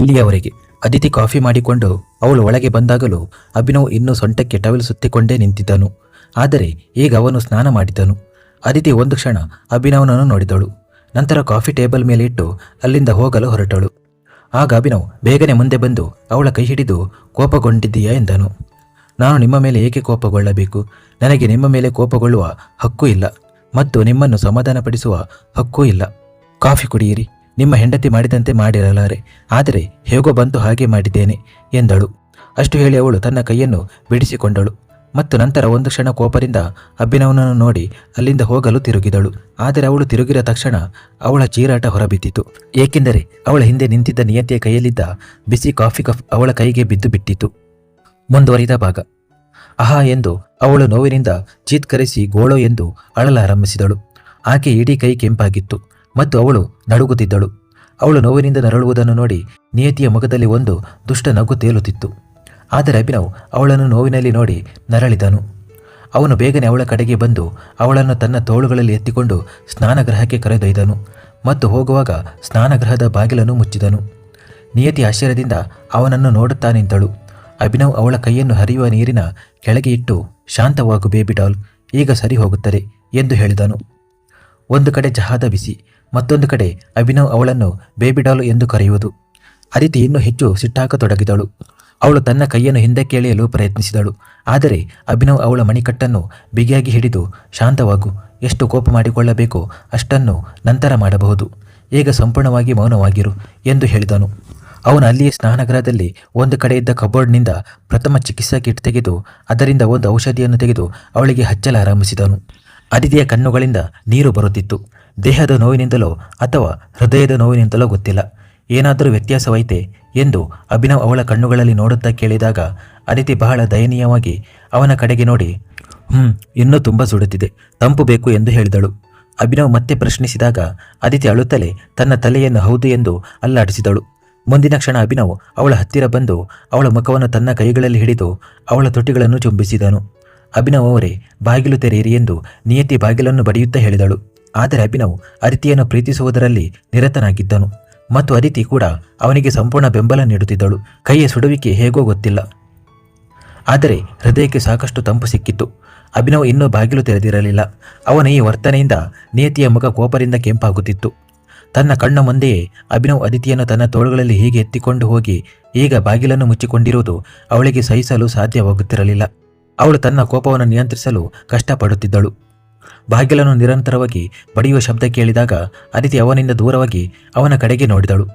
ಇಲ್ಲಿಯವರೆಗೆ ಅದಿತಿ ಕಾಫಿ ಮಾಡಿಕೊಂಡು ಅವಳು ಒಳಗೆ ಬಂದಾಗಲೂ ಅಭಿನವ್ ಇನ್ನೂ ಸೊಂಟಕ್ಕೆ ಟವೆಲ್ ಸುತ್ತಿಕೊಂಡೇ ನಿಂತಿದ್ದನು. ಆದರೆ ಈಗ ಅವನು ಸ್ನಾನ ಮಾಡಿದನು ಅದಿತಿ ಒಂದು ಕ್ಷಣ ಅಭಿನವನನ್ನು ನೋಡಿದಳು. ನಂತರ ಕಾಫಿ ಟೇಬಲ್ ಮೇಲೆ ಇಟ್ಟು ಅಲ್ಲಿಂದ ಹೋಗಲು ಹೊರಟಳು. ಆಗ ಅಭಿನವ್ ಬೇಗನೆ ಮುಂದೆ ಬಂದು ಅವಳ ಕೈ ಹಿಡಿದು ಕೋಪಗೊಂಡಿದ್ದೀಯಾ ಎಂದನು. ನಾನು ನಿಮ್ಮ ಮೇಲೆ ಏಕೆ ಕೋಪಗೊಳ್ಳಬೇಕು? ನನಗೆ ನಿಮ್ಮ ಮೇಲೆ ಕೋಪಗೊಳ್ಳುವ ಹಕ್ಕು ಇಲ್ಲ. ಮತ್ತು ನಿಮ್ಮನ್ನು ಸಮಾಧಾನಪಡಿಸುವ ಹಕ್ಕೂ ಇಲ್ಲ. ಕಾಫಿ ಕುಡಿಯಿರಿ. ನಿಮ್ಮ ಹೆಂಡತಿ ಮಾಡಿದಂತೆ ಮಾಡಿರಲಾರೆ ಆದರೆ ಹೇಗೋ ಬಂತು ಹಾಗೆ ಮಾಡಿದ್ದೇನೆ ಎಂದಳು. ಅಷ್ಟು ಹೇಳಿ ಅವಳು ತನ್ನ ಕೈಯನ್ನು ಬಿಡಿಸಿಕೊಂಡಳು. ಮತ್ತು ನಂತರ ಒಂದು ಕ್ಷಣ ಕೋಪದಿಂದ ಅಭಿನವನನ್ನು ನೋಡಿ ಅಲ್ಲಿಂದ ಹೋಗಲು ತಿರುಗಿದಳು. ಆದರೆ ಅವಳು ತಿರುಗಿದ ತಕ್ಷಣ ಅವಳ ಚೀರಾಟ ಹೊರಬಿದ್ದಿತು. ಏಕೆಂದರೆ ಅವಳ ಹಿಂದೆ ನಿಂತಿದ್ದ ನಿಯತಿಯ ಕೈಯಲ್ಲಿದ್ದ ಬಿಸಿ ಕಾಫಿ ಕಫ್ ಅವಳ ಕೈಗೆ ಬಿದ್ದು ಬಿಟ್ಟಿತು. ಮುಂದುವರಿದ ಭಾಗ. ಅಹಾ ಎಂದು ಅವಳು ನೋವಿನಿಂದ ಚೀತ್ಕರಿಸಿ ಗೋಳೋ ಎಂದು ಅಳಲಾರಂಭಿಸಿದಳು. ಆಕೆ ಇಡೀ ಕೈ ಕೆಂಪಾಗಿತ್ತು. ಮತ್ತು ಅವಳು ನಡುಗುತ್ತಿದ್ದಳು. ಅವಳು ನೋವಿನಿಂದ ನರಳುವುದನ್ನು ನೋಡಿ ನಿಯತಿಯ ಮುಖದಲ್ಲಿ ಒಂದು ದುಷ್ಟ ನಗು ತೇಲುತ್ತಿತ್ತು. ಆದರೆ ಅಭಿನವ್ ಅವಳನ್ನು ನೋವಿನಲ್ಲಿ ನೋಡಿ ನರಳಿದನು. ಅವನು ಬೇಗನೆ ಅವಳ ಕಡೆಗೆ ಬಂದು ಅವಳನ್ನು ತನ್ನ ತೋಳುಗಳಲ್ಲಿ ಎತ್ತಿಕೊಂಡು ಸ್ನಾನಗೃಹಕ್ಕೆ ಕರೆದೊಯ್ದನು ಮತ್ತು ಹೋಗುವಾಗ ಸ್ನಾನಗೃಹದ ಬಾಗಿಲನ್ನು ಮುಚ್ಚಿದನು. ನಿಯತಿ ಆಶ್ಚರ್ಯದಿಂದ ಅವನನ್ನು ನೋಡುತ್ತಾ ನಿಂತಳು. ಅಭಿನವ್ ಅವಳ ಕೈಯನ್ನು ಹರಿಯುವ ನೀರಿನ ಕೆಳಗೆ ಇಟ್ಟು ಶಾಂತವಾಗು ಬೇಬಿ ಡಾಲ್, ಈಗ ಸರಿ ಹೋಗುತ್ತದೆ ಎಂದು ಹೇಳಿದನು. ಒಂದು ಕಡೆ ಜಹಾದ ಬಿಸಿ ಮತ್ತೊಂದು ಕಡೆ ಅಭಿನವ್ ಅವಳನ್ನು ಬೇಬಿ ಡಾಲ್ ಎಂದು ಕರೆಯುವುದು. ಅದಿತಿ ಇನ್ನೂ ಹೆಚ್ಚು ಸಿಟ್ಟಾಕತೊಡಗಿದಳು. ಅವಳು ತನ್ನ ಕೈಯನ್ನು ಹಿಂದೆ ಕೇಳಿಯಲು ಪ್ರಯತ್ನಿಸಿದಳು. ಆದರೆ ಅಭಿನವ್ ಅವಳ ಮಣಿಕಟ್ಟನ್ನು ಬಿಗಿಯಾಗಿ ಹಿಡಿದು, ಶಾಂತವಾಗು, ಎಷ್ಟು ಕೋಪ ಮಾಡಿಕೊಳ್ಳಬೇಕೋ ಅಷ್ಟನ್ನು ನಂತರ ಮಾಡಬಹುದು. ಈಗ ಸಂಪೂರ್ಣವಾಗಿ ಮೌನವಾಗಿರು, ಎಂದು ಹೇಳಿದನು. ಅವನು ಅಲ್ಲಿಯೇ ಸ್ನಾನಗೃಹದಲ್ಲಿ ಒಂದು ಕಡೆ ಇದ್ದ ಕಬೋರ್ಡ್ನಿಂದ ಪ್ರಥಮ ಚಿಕಿತ್ಸಾ ಕಿಟ್ ತೆಗೆದು, ಅದರಿಂದ ಒಂದು ಔಷಧಿಯನ್ನು ತೆಗೆದು ಅವಳಿಗೆ ಹಚ್ಚಲಾರಂಭಿಸಿದನು ಅದಿತಿಯ ಕಣ್ಣುಗಳಿಂದ ನೀರು ಬರುತ್ತಿತ್ತು. ದೇಹದ ನೋವಿನಿಂದಲೋ ಅಥವಾ ಹೃದಯದ ನೋವಿನಿಂದಲೋ ಗೊತ್ತಿಲ್ಲ. ಏನಾದರೂ ವ್ಯತ್ಯಾಸವೈತೆ ಎಂದು ಅಭಿನವ್ ಅವಳ ಕಣ್ಣುಗಳಲ್ಲಿ ನೋಡುತ್ತಾ ಕೇಳಿದಾಗ ಅದಿತಿ ಬಹಳ ದಯನೀಯವಾಗಿ ಅವನ ಕಡೆಗೆ ನೋಡಿ, ಹ್ಮ್, ಇನ್ನೂ ತುಂಬ ಸುಡುತ್ತಿದೆ, ತಂಪು ಬೇಕು ಎಂದು ಹೇಳಿದಳು ಅಭಿನವ್ ಮತ್ತೆ ಪ್ರಶ್ನಿಸಿದಾಗ ಅದಿತಿ ಅಳುತ್ತಲೇ ತನ್ನ ತಲೆಯನ್ನು ಹೌದು ಎಂದು ಅಲ್ಲಾಡಿಸಿದಳು. ಮುಂದಿನ ಕ್ಷಣ ಅಭಿನವ್ ಅವಳ ಹತ್ತಿರ ಬಂದು ಅವಳ ಮುಖವನ್ನು ತನ್ನ ಕೈಗಳಲ್ಲಿ ಹಿಡಿದು ಅವಳ ತುಟಿಗಳನ್ನು ಚುಂಬಿಸಿದನು. ಅಭಿನವ್ ಅವರೇ, ಬಾಗಿಲು ತೆರೆಯಿರಿ ಎಂದು ನಿಯತಿ ಬಾಗಿಲನ್ನು ಬಡಿಯುತ್ತಾ ಹೇಳಿದಳು. ಆದರೆ ಅಭಿನವ್ ಅದಿತಿಯನ್ನು ಪ್ರೀತಿಸುವುದರಲ್ಲಿ ನಿರತನಾಗಿದ್ದನು. ಮತ್ತು ಅದಿತಿ ಕೂಡ ಅವನಿಗೆ ಸಂಪೂರ್ಣ ಬೆಂಬಲ ನೀಡುತ್ತಿದ್ದಳು. ಕೈಯ ಸುಡುವಿಕೆ ಹೇಗೋ ಗೊತ್ತಿಲ್ಲ. ಆದರೆ ಹೃದಯಕ್ಕೆ ಸಾಕಷ್ಟು ತಂಪು ಸಿಕ್ಕಿತ್ತು. ಅಭಿನವ್ ಇನ್ನೂ ಬಾಗಿಲು ತೆರೆದಿರಲಿಲ್ಲ. ಅವನ ಈ ವರ್ತನೆಯಿಂದ ನಿಯತಿಯ ಮುಖ ಕೋಪದಿಂದ ಕೆಂಪಾಗುತ್ತಿತ್ತು. ತನ್ನ ಕಣ್ಣ ಮುಂದೆಯೇ ಅಭಿನವ್ ಅದಿತಿಯನ್ನು ತನ್ನ ತೋಳುಗಳಲ್ಲಿ ಹೀಗೆ ಎತ್ತಿಕೊಂಡು ಹೋಗಿ ಈಗ ಬಾಗಿಲನ್ನು ಮುಚ್ಚಿಕೊಂಡಿರುವುದು ಅವಳಿಗೆ ಸಹಿಸಲು ಸಾಧ್ಯವಾಗುತ್ತಿರಲಿಲ್ಲ. ಅವಳು ತನ್ನ ಕೋಪವನ್ನು ನಿಯಂತ್ರಿಸಲು ಕಷ್ಟಪಡುತ್ತಿದ್ದಳು. ಬಾಗಿಲನ್ನು ನಿರಂತರವಾಗಿ ಬಡಿಯುವ ಶಬ್ದ ಕೇಳಿದಾಗ ಅದಿತಿ ಅವನಿಂದ ದೂರವಾಗಿ ಅವನ ಕಡೆಗೆ ನೋಡಿದಳು.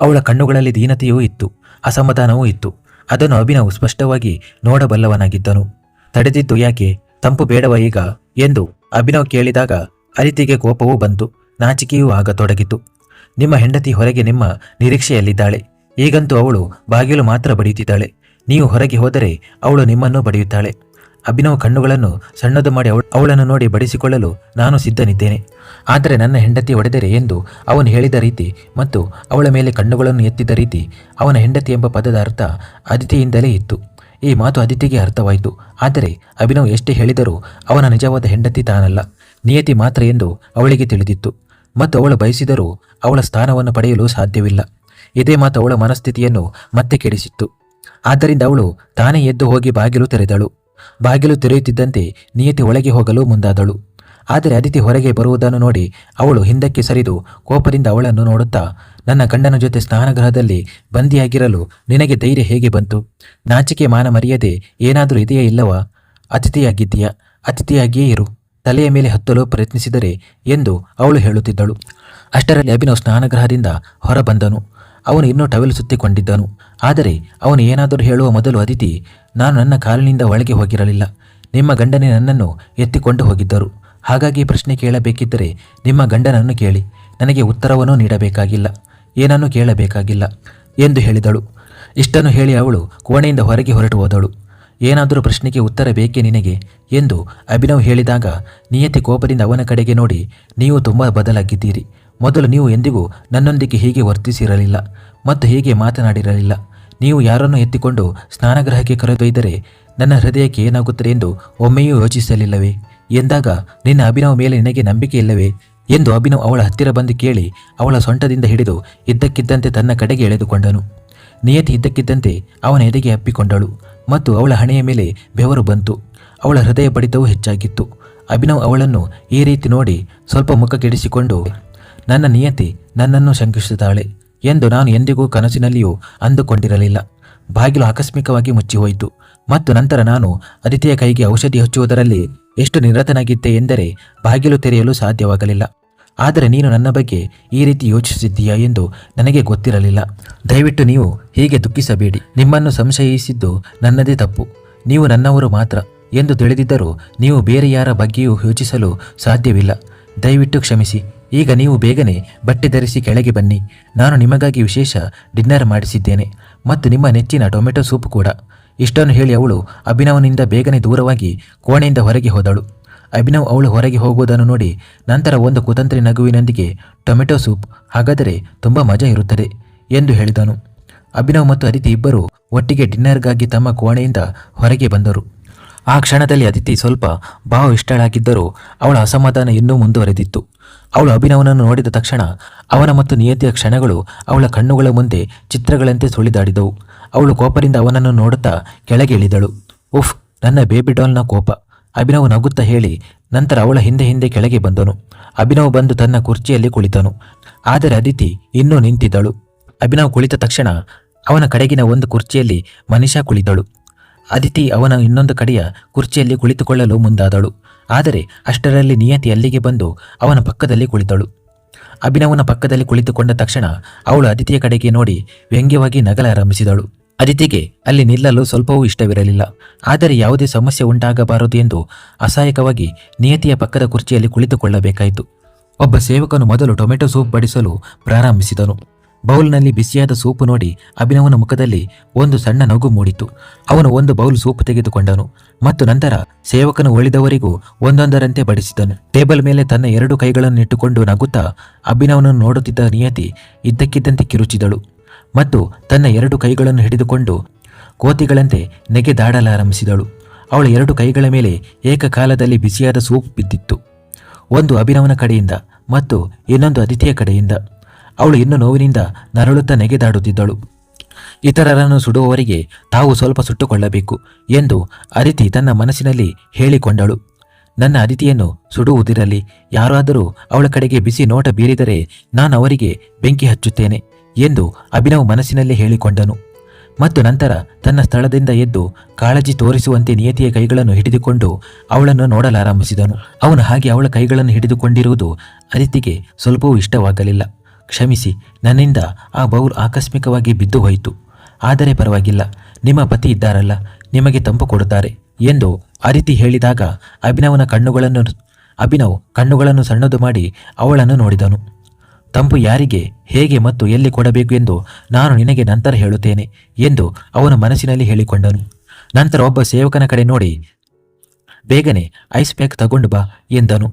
ಅವಳ ಕಣ್ಣುಗಳಲ್ಲಿ ದೀನತೆಯೂ ಇತ್ತು, ಅಸಮಾಧಾನವೂ ಇತ್ತು. ಅದನ್ನು ಅಭಿನವ್ ಸ್ಪಷ್ಟವಾಗಿ ನೋಡಬಲ್ಲವನಾಗಿದ್ದನು. ತಡೆದಿದ್ದು ಯಾಕೆ? ತಂಪು ಬೇಡವ ಈಗ? ಎಂದು ಅಭಿನವ್ ಕೇಳಿದಾಗ ಅದಿತಿಗೆ ಕೋಪವೂ ಬಂತು, ನಾಚಿಕೆಯೂ ಆಗತೊಡಗಿತು ನಿಮ್ಮ ಹೆಂಡತಿ ಹೊರಗೆ ನಿಮ್ಮ ನಿರೀಕ್ಷೆಯಲ್ಲಿದ್ದಾಳೆ. ಈಗಂತೂ ಅವಳು ಬಾಗಿಲು ಮಾತ್ರ ಬಡಿಯುತ್ತಿದ್ದಾಳೆ. ನೀವು ಹೊರಗೆ ಹೋದರೆ ಅವಳು ನಿಮ್ಮನ್ನು ಬಡಿಯುತ್ತಾಳೆ. ಅಭಿನವ್ ಕಣ್ಣುಗಳನ್ನು ಸಣ್ಣದು ಮಾಡಿ ಅವಳ, ಅವಳನ್ನು ನೋಡಿ ಬಡಿಸಿಕೊಳ್ಳಲು ನಾನು ಸಿದ್ಧನಿದ್ದೇನೆ. ಆದರೆ ನನ್ನ ಹೆಂಡತಿ ಒಡೆದರೆ ಎಂದು ಅವನು ಹೇಳಿದ ರೀತಿ ಮತ್ತು ಅವಳ ಮೇಲೆ ಕಣ್ಣುಗಳನ್ನು ಎತ್ತಿದ ರೀತಿ ಅವನ ಹೆಂಡತಿ ಎಂಬ ಪದದ ಅರ್ಥ ಅದಿತಿಯಿಂದಲೇ ಇತ್ತು. ಈ ಮಾತು ಅದಿತಿಗೆ ಅರ್ಥವಾಯಿತು. ಆದರೆ ಅಭಿನವ್ ಎಷ್ಟೇ ಹೇಳಿದರೂ ಅವನ ನಿಜವಾದ ಹೆಂಡತಿ ತಾನಲ್ಲ. ನಿಯತಿ ಮಾತ್ರ ಎಂದು ಅವಳಿಗೆ ತಿಳಿದಿತ್ತು. ಮತ್ತು ಅವಳು ಬಯಸಿದರೂ ಅವಳ ಸ್ಥಾನವನ್ನು ಪಡೆಯಲು ಸಾಧ್ಯವಿಲ್ಲ. ಇದೇ ಮಾತು ಅವಳ ಮನಸ್ಥಿತಿಯನ್ನು ಮತ್ತೆ ಕೆಡಿಸಿತ್ತು. ಆದ್ದರಿಂದ ಅವಳು ತಾನೇ ಎದ್ದು ಹೋಗಿ ಬಾಗಿಲು ತೆರೆದಳು. ಬಾಗಿಲು ತೆರೆಯುತ್ತಿದ್ದಂತೆ ನಿಯತಿ ಒಳಗೆ ಹೋಗಲು ಮುಂದಾದಳು. ಆದರೆ ಅದಿತಿ ಹೊರಗೆ ಬರುವುದನ್ನು ನೋಡಿ ಅವಳು ಹಿಂದಕ್ಕೆ ಸರಿದು ಕೋಪದಿಂದ ಅವಳನ್ನು ನೋಡುತ್ತಾ, ನನ್ನ ಗಂಡನ ಜೊತೆ ಸ್ನಾನಗೃಹದಲ್ಲಿ ಬಂದಿಯಾಗಿರಲು ನಿನಗೆ ಧೈರ್ಯ ಹೇಗೆ ಬಂತು? ನಾಚಿಕೆ ಮಾನ ಮರೆಯದೆ ಏನಾದರೂ ಇದೆಯೇ ಇಲ್ಲವಾ? ಅತಿಥಿಯಾಗಿದ್ದೀಯಾ? ಅತಿಥಿಯಾಗಿಯೇ ಇರು. ತಲೆಯ ಮೇಲೆ ಹತ್ತಲು ಪ್ರಯತ್ನಿಸಿದರೆ ಎಂದು ಅವಳು ಹೇಳುತ್ತಿದ್ದಳು. ಅಷ್ಟರಲ್ಲಿ ಅಭಿನವ್ ಸ್ನಾನಗೃಹದಿಂದ ಹೊರಬಂದನು. ಅವನು ಇನ್ನೂ ಟವೆಲ್ ಸುತ್ತಿಕೊಂಡಿದ್ದನು. ಆದರೆ ಅವನು ಏನಾದರೂ ಹೇಳುವ ಮೊದಲು ಅದಿತಿ, ನಾನು ನನ್ನ ಕಾಲಿನಿಂದ ಒಳಗೆ ಹೋಗಿರಲಿಲ್ಲ. ನಿಮ್ಮ ಗಂಡನೇ ನನ್ನನ್ನು ಎತ್ತಿಕೊಂಡು ಹೋಗಿದ್ದರು. ಹಾಗಾಗಿ ಪ್ರಶ್ನೆ ಕೇಳಬೇಕಿದ್ದರೆ ನಿಮ್ಮ ಗಂಡನನ್ನು ಕೇಳಿ. ನನಗೆ ಉತ್ತರವನ್ನು ನೀಡಬೇಕಾಗಿಲ್ಲ. ಏನನ್ನೂ ಕೇಳಬೇಕಾಗಿಲ್ಲ ಎಂದು ಹೇಳಿದಳು. ಇಷ್ಟನ್ನು ಹೇಳಿ ಅವಳು ಕೋಣೆಯಿಂದ ಹೊರಗೆ ಹೊರಟು ಹೋದಳು. ಏನಾದರೂ ಪ್ರಶ್ನೆಗೆ ಉತ್ತರ ಬೇಕೇ ನಿನಗೆ ಎಂದು ಅಭಿನವ್ ಹೇಳಿದಾಗ, ನಿಯತಿ ಕೋಪದಿಂದ ಅವನ ಕಡೆಗೆ ನೋಡಿ, ನೀವು ತುಂಬ ಬದಲಾಗಿದ್ದೀರಿ. ಮೊದಲು ನೀವು ಎಂದಿಗೂ ನನ್ನೊಂದಿಗೆ ಹೀಗೆ ವರ್ತಿಸಿರಲಿಲ್ಲ ಮತ್ತು ಹೀಗೆ ಮಾತನಾಡಿರಲಿಲ್ಲ. ನೀವು ಯಾರನ್ನು ಎತ್ತಿಕೊಂಡು ಸ್ನಾನಗೃಹಕ್ಕೆ ಕರೆದೊಯ್ದರೆ ನನ್ನ ಹೃದಯಕ್ಕೆ ಏನಾಗುತ್ತದೆ ಎಂದು ಒಮ್ಮೆಯೂ ಯೋಚಿಸಲಿಲ್ಲವೇ? ಎಂದಾಗ, ನಿನ್ನ ಅಭಿನವ್ ಮೇಲೆ ನಿನಗೆ ನಂಬಿಕೆ ಇಲ್ಲವೇ? ಎಂದು ಅಭಿನವ್ ಅವಳ ಹತ್ತಿರ ಬಂದು ಕೇಳಿ ಅವಳ ಸೊಂಟದಿಂದ ಹಿಡಿದು ಇದ್ದಕ್ಕಿದ್ದಂತೆ ತನ್ನ ಕಡೆಗೆ ಎಳೆದುಕೊಂಡನು. ನಿಯತಿ ಇದ್ದಕ್ಕಿದ್ದಂತೆ ಅವನ ಎದೆಗೆ ಅಪ್ಪಿಕೊಂಡಳು ಮತ್ತು ಅವಳ ಹಣೆಯ ಮೇಲೆ ಬೆವರು ಬಂತು. ಅವಳ ಹೃದಯ ಬಡಿತವೂ ಹೆಚ್ಚಾಗಿತ್ತು. ಅಭಿನವ್ ಅವಳನ್ನು ಈ ರೀತಿ ನೋಡಿ ಸ್ವಲ್ಪ ಮುಖ ಕೆಡಿಸಿಕೊಂಡು ನನ್ನ ನಿಯತಿ ನನ್ನನ್ನು ಶಂಕಿಸುತ್ತಾಳೆ ಎಂದು ನಾನು ಎಂದಿಗೂ ಕನಸಿನಲ್ಲಿಯೂ ಅಂದುಕೊಂಡಿರಲಿಲ್ಲ. ಬಾಗಿಲು ಆಕಸ್ಮಿಕವಾಗಿ ಮುಚ್ಚಿಹೋಯಿತು ಮತ್ತು ನಂತರ ನಾನು ಅದಿತಿಯ ಕೈಗೆ ಔಷಧಿ ಹಚ್ಚುವುದರಲ್ಲಿ ಎಷ್ಟು ನಿರತನಾಗಿದ್ದೆ ಎಂದರೆ ಬಾಗಿಲು ತೆರೆಯಲು ಸಾಧ್ಯವಾಗಲಿಲ್ಲ. ಆದರೆ ನೀನು ನನ್ನ ಬಗ್ಗೆ ಈ ರೀತಿ ಯೋಚಿಸಿದ್ದೀಯಾ ಎಂದು ನನಗೆ ಗೊತ್ತಿರಲಿಲ್ಲ. ದಯವಿಟ್ಟು ನೀವು ಹೀಗೆ ದುಃಖಿಸಬೇಡಿ. ನಿಮ್ಮನ್ನು ಸಂಶಯಿಸಿದ್ದು ನನ್ನದೇ ತಪ್ಪು. ನೀವು ನನ್ನವರು ಮಾತ್ರ ಎಂದು ತಿಳಿದಿದ್ದರೂ ನೀವು ಬೇರೆ ಯಾರ ಬಗ್ಗೆಯೂ ಯೋಚಿಸಲು ಸಾಧ್ಯವಿಲ್ಲ. ದಯವಿಟ್ಟು ಕ್ಷಮಿಸಿ. ಈಗ ನೀವು ಬೇಗನೆ ಬಟ್ಟೆ ಧರಿಸಿ ಕೆಳಗೆ ಬನ್ನಿ. ನಾನು ನಿಮಗಾಗಿ ವಿಶೇಷ ಡಿನ್ನರ್ ಮಾಡಿಸಿದ್ದೇನೆ ಮತ್ತು ನಿಮ್ಮ ನೆಚ್ಚಿನ ಟೊಮೆಟೊ ಸೂಪ್ ಕೂಡ. ಇಷ್ಟನ್ನು ಹೇಳಿ ಅವಳು ಅಭಿನವನಿಂದ ಬೇಗನೆ ದೂರವಾಗಿ ಕೋಣೆಯಿಂದ ಹೊರಗೆ ಹೋದಳು. ಅಭಿನವ್ ಅವಳು ಹೊರಗೆ ಹೋಗುವುದನ್ನು ನೋಡಿ ನಂತರ ಒಂದು ಕುತಂತ್ರಿ ನಗುವಿನೊಂದಿಗೆ, ಟೊಮೆಟೊ ಸೂಪ್? ಹಾಗಾದರೆ ತುಂಬ ಮಜಾ ಇರುತ್ತದೆ ಎಂದು ಹೇಳಿದನು. ಅಭಿನವ್ ಮತ್ತು ಅದಿತಿ ಇಬ್ಬರು ಒಟ್ಟಿಗೆ ಡಿನ್ನರ್ಗಾಗಿ ತಮ್ಮ ಕೋಣೆಯಿಂದ ಹೊರಗೆ ಬಂದರು. ಆ ಕ್ಷಣದಲ್ಲಿ ಅದಿತಿ ಸ್ವಲ್ಪ ಭಾವ ಇಷ್ಟಳಾಗಿದ್ದರೂ ಅವಳ ಅಸಮಾಧಾನ ಇನ್ನೂ ಮುಂದುವರೆದಿತ್ತು. ಅವಳು ಅಭಿನವನನ್ನು ನೋಡಿದ ತಕ್ಷಣ ಅವನ ಮತ್ತು ನಿಯತಿಯ ಕ್ಷಣಗಳು ಅವಳ ಕಣ್ಣುಗಳ ಮುಂದೆ ಚಿತ್ರಗಳಂತೆ ಸುಳಿದಾಡಿದವು. ಅವಳು ಕೋಪದಿಂದ ಅವನನ್ನು ನೋಡುತ್ತಾ ಕೆಳಗೆ ಇಳಿದಳು. ಉಫ್, ನನ್ನ ಬೇಬಿ ಡಾಲ್ನ ಕೋಪ. ಅಭಿನವ್ ನಗುತ್ತಾ ಹೇಳಿ ನಂತರ ಅವಳ ಹಿಂದೆ ಹಿಂದೆ ಕೆಳಗೆ ಬಂದನು. ಅಭಿನವ್ ಬಂದು ತನ್ನ ಕುರ್ಚಿಯಲ್ಲಿ ಕುಳಿತನು. ಆದರೆ ಅದಿತಿ ಇನ್ನೂ ನಿಂತಿದ್ದಳು. ಅಭಿನವ್ ಕುಳಿತ ತಕ್ಷಣ ಅವನ ಕಡೆಗಿನ ಒಂದು ಕುರ್ಚಿಯಲ್ಲಿ ಮನಿಷಾ ಕುಳಿತಳು. ಅದಿತಿ ಅವನ ಇನ್ನೊಂದು ಕಡೆಯ ಕುರ್ಚಿಯಲ್ಲಿ ಕುಳಿತುಕೊಳ್ಳಲು ಮುಂದಾದಳು. ಆದರೆ ಅಷ್ಟರಲ್ಲಿ ನಿಯತಿ ಅಲ್ಲಿಗೆ ಬಂದು ಅವನ ಪಕ್ಕದಲ್ಲಿ ಕುಳಿತಳು. ಅಭಿನವನ ಪಕ್ಕದಲ್ಲಿ ಕುಳಿತುಕೊಂಡ ತಕ್ಷಣ ಅವಳು ಅದಿತಿಯ ಕಡೆಗೆ ನೋಡಿ ವ್ಯಂಗ್ಯವಾಗಿ ನಗಲಾರಂಭಿಸಿದಳು ಅದಿತಿಗೆ ಅಲ್ಲಿ ನಿಲ್ಲಲು ಸ್ವಲ್ಪವೂ ಇಷ್ಟವಿರಲಿಲ್ಲ. ಆದರೆ ಯಾವುದೇ ಸಮಸ್ಯೆ ಉಂಟಾಗಬಾರದು ಎಂದು ಅಸಹಾಯಕವಾಗಿ ನಿಯತಿಯ ಪಕ್ಕದ ಕುರ್ಚಿಯಲ್ಲಿ ಕುಳಿತುಕೊಳ್ಳಬೇಕಾಯಿತು. ಒಬ್ಬ ಸೇವಕನು ಮೊದಲು ಟೊಮೆಟೊ ಸೂಪ್ ಬಡಿಸಲು ಪ್ರಾರಂಭಿಸಿದನು. ಬೌಲ್ನಲ್ಲಿ ಬಿಸಿಯಾದ ಸೂಪು ನೋಡಿ ಅಭಿನವನ ಮುಖದಲ್ಲಿ ಒಂದು ಸಣ್ಣ ನಗು ಮೂಡಿತು. ಅವನು ಒಂದು ಬೌಲ್ ಸೂಪ್ ತೆಗೆದುಕೊಂಡನು ಮತ್ತು ನಂತರ ಸೇವಕನು ಉಳಿದವರಿಗೂ ಒಂದೊಂದರಂತೆ ಬಡಿಸಿದನು. ಟೇಬಲ್ ಮೇಲೆ ತನ್ನ ಎರಡು ಕೈಗಳನ್ನು ಇಟ್ಟುಕೊಂಡು ನಗುತ್ತಾ ಅಭಿನವನನ್ನು ನೋಡುತ್ತಿದ್ದ ನಿಯತಿ ಇದ್ದಕ್ಕಿದ್ದಂತೆ ಕಿರುಚಿದಳು ಮತ್ತು ತನ್ನ ಎರಡು ಕೈಗಳನ್ನು ಹಿಡಿದುಕೊಂಡು ಕೋತಿಗಳಂತೆ ನೆಗೆದಾಡಲಾರಂಭಿಸಿದಳು. ಅವಳ ಎರಡು ಕೈಗಳ ಮೇಲೆ ಏಕಕಾಲದಲ್ಲಿ ಬಿಸಿಯಾದ ಸೂಪ್ ಬಿದ್ದಿತ್ತು. ಒಂದು ಅಭಿನವನ ಕಡೆಯಿಂದ ಮತ್ತು ಇನ್ನೊಂದು ಅತಿಥಿಯ ಕಡೆಯಿಂದ. ಅವಳು ಇನ್ನು ನೋವಿನಿಂದ ನರಳುತ್ತಾ ನೆಗೆದಾಡುತ್ತಿದ್ದಳು. ಇತರರನ್ನು ಸುಡುವವರಿಗೆ ತಾವು ಸ್ವಲ್ಪ ಸುಟ್ಟುಕೊಳ್ಳಬೇಕು ಎಂದು ಅದಿತಿ ತನ್ನ ಮನಸ್ಸಿನಲ್ಲಿ ಹೇಳಿಕೊಂಡಳು. ನನ್ನ ಅದಿತಿಯನ್ನು ಸುಡುವುದಿರಲಿ, ಯಾರಾದರೂ ಅವಳ ಕಡೆಗೆ ಬಿಸಿ ನೋಟ ಬೀರಿದರೆ ನಾನು ಅವರಿಗೆ ಬೆಂಕಿ ಹಚ್ಚುತ್ತೇನೆ ಎಂದು ಅಭಿನವ್ ಮನಸ್ಸಿನಲ್ಲಿ ಹೇಳಿಕೊಂಡನು. ಮತ್ತು ನಂತರ ತನ್ನ ಸ್ಥಳದಿಂದ ಎದ್ದು ಕಾಳಜಿ ತೋರಿಸುವಂತೆ ನಿಯತಿಯ ಕೈಗಳನ್ನು ಹಿಡಿದುಕೊಂಡು ಅವಳನ್ನು ನೋಡಲಾರಂಭಿಸಿದನು. ಅವನು ಹಾಗೆ ಅವಳ ಕೈಗಳನ್ನು ಹಿಡಿದುಕೊಂಡಿರುವುದು ಅದಿತಿಗೆ ಸ್ವಲ್ಪವೂ ಇಷ್ಟವಾಗಲಿಲ್ಲ. ಕ್ಷಮಿಸಿ, ನನ್ನಿಂದ ಆ ಬೌಲ್ ಆಕಸ್ಮಿಕವಾಗಿ ಬಿದ್ದು ಹೋಯಿತು. ಆದರೆ ಪರವಾಗಿಲ್ಲ, ನಿಮ್ಮ ಪತಿ ಇದ್ದಾರಲ್ಲ, ನಿಮಗೆ ತಂಪು ಕೊಡುತ್ತಾರೆ ಎಂದು ಅದಿತಿ ಹೇಳಿದಾಗ ಅಭಿನವನ ಕಣ್ಣುಗಳನ್ನು, ಅಭಿನವ್ ಕಣ್ಣುಗಳನ್ನು ಸಣ್ಣದು ಮಾಡಿ ಅವಳನ್ನು ನೋಡಿದನು. ತಂಪು ಯಾರಿಗೆ, ಹೇಗೆ ಮತ್ತು ಎಲ್ಲಿ ಕೊಡಬೇಕು ಎಂದು ನಾನು ನಿನಗೆ ನಂತರ ಹೇಳುತ್ತೇನೆ ಎಂದು ಅವನು ಮನಸ್ಸಿನಲ್ಲಿ ಹೇಳಿಕೊಂಡನು. ನಂತರ ಒಬ್ಬ ಸೇವಕನ ಕಡೆ ನೋಡಿ, ಬೇಗನೆ ಐಸ್ ಪ್ಯಾಕ್ ತಗೊಂಡು ಬಾ ಎಂದನು.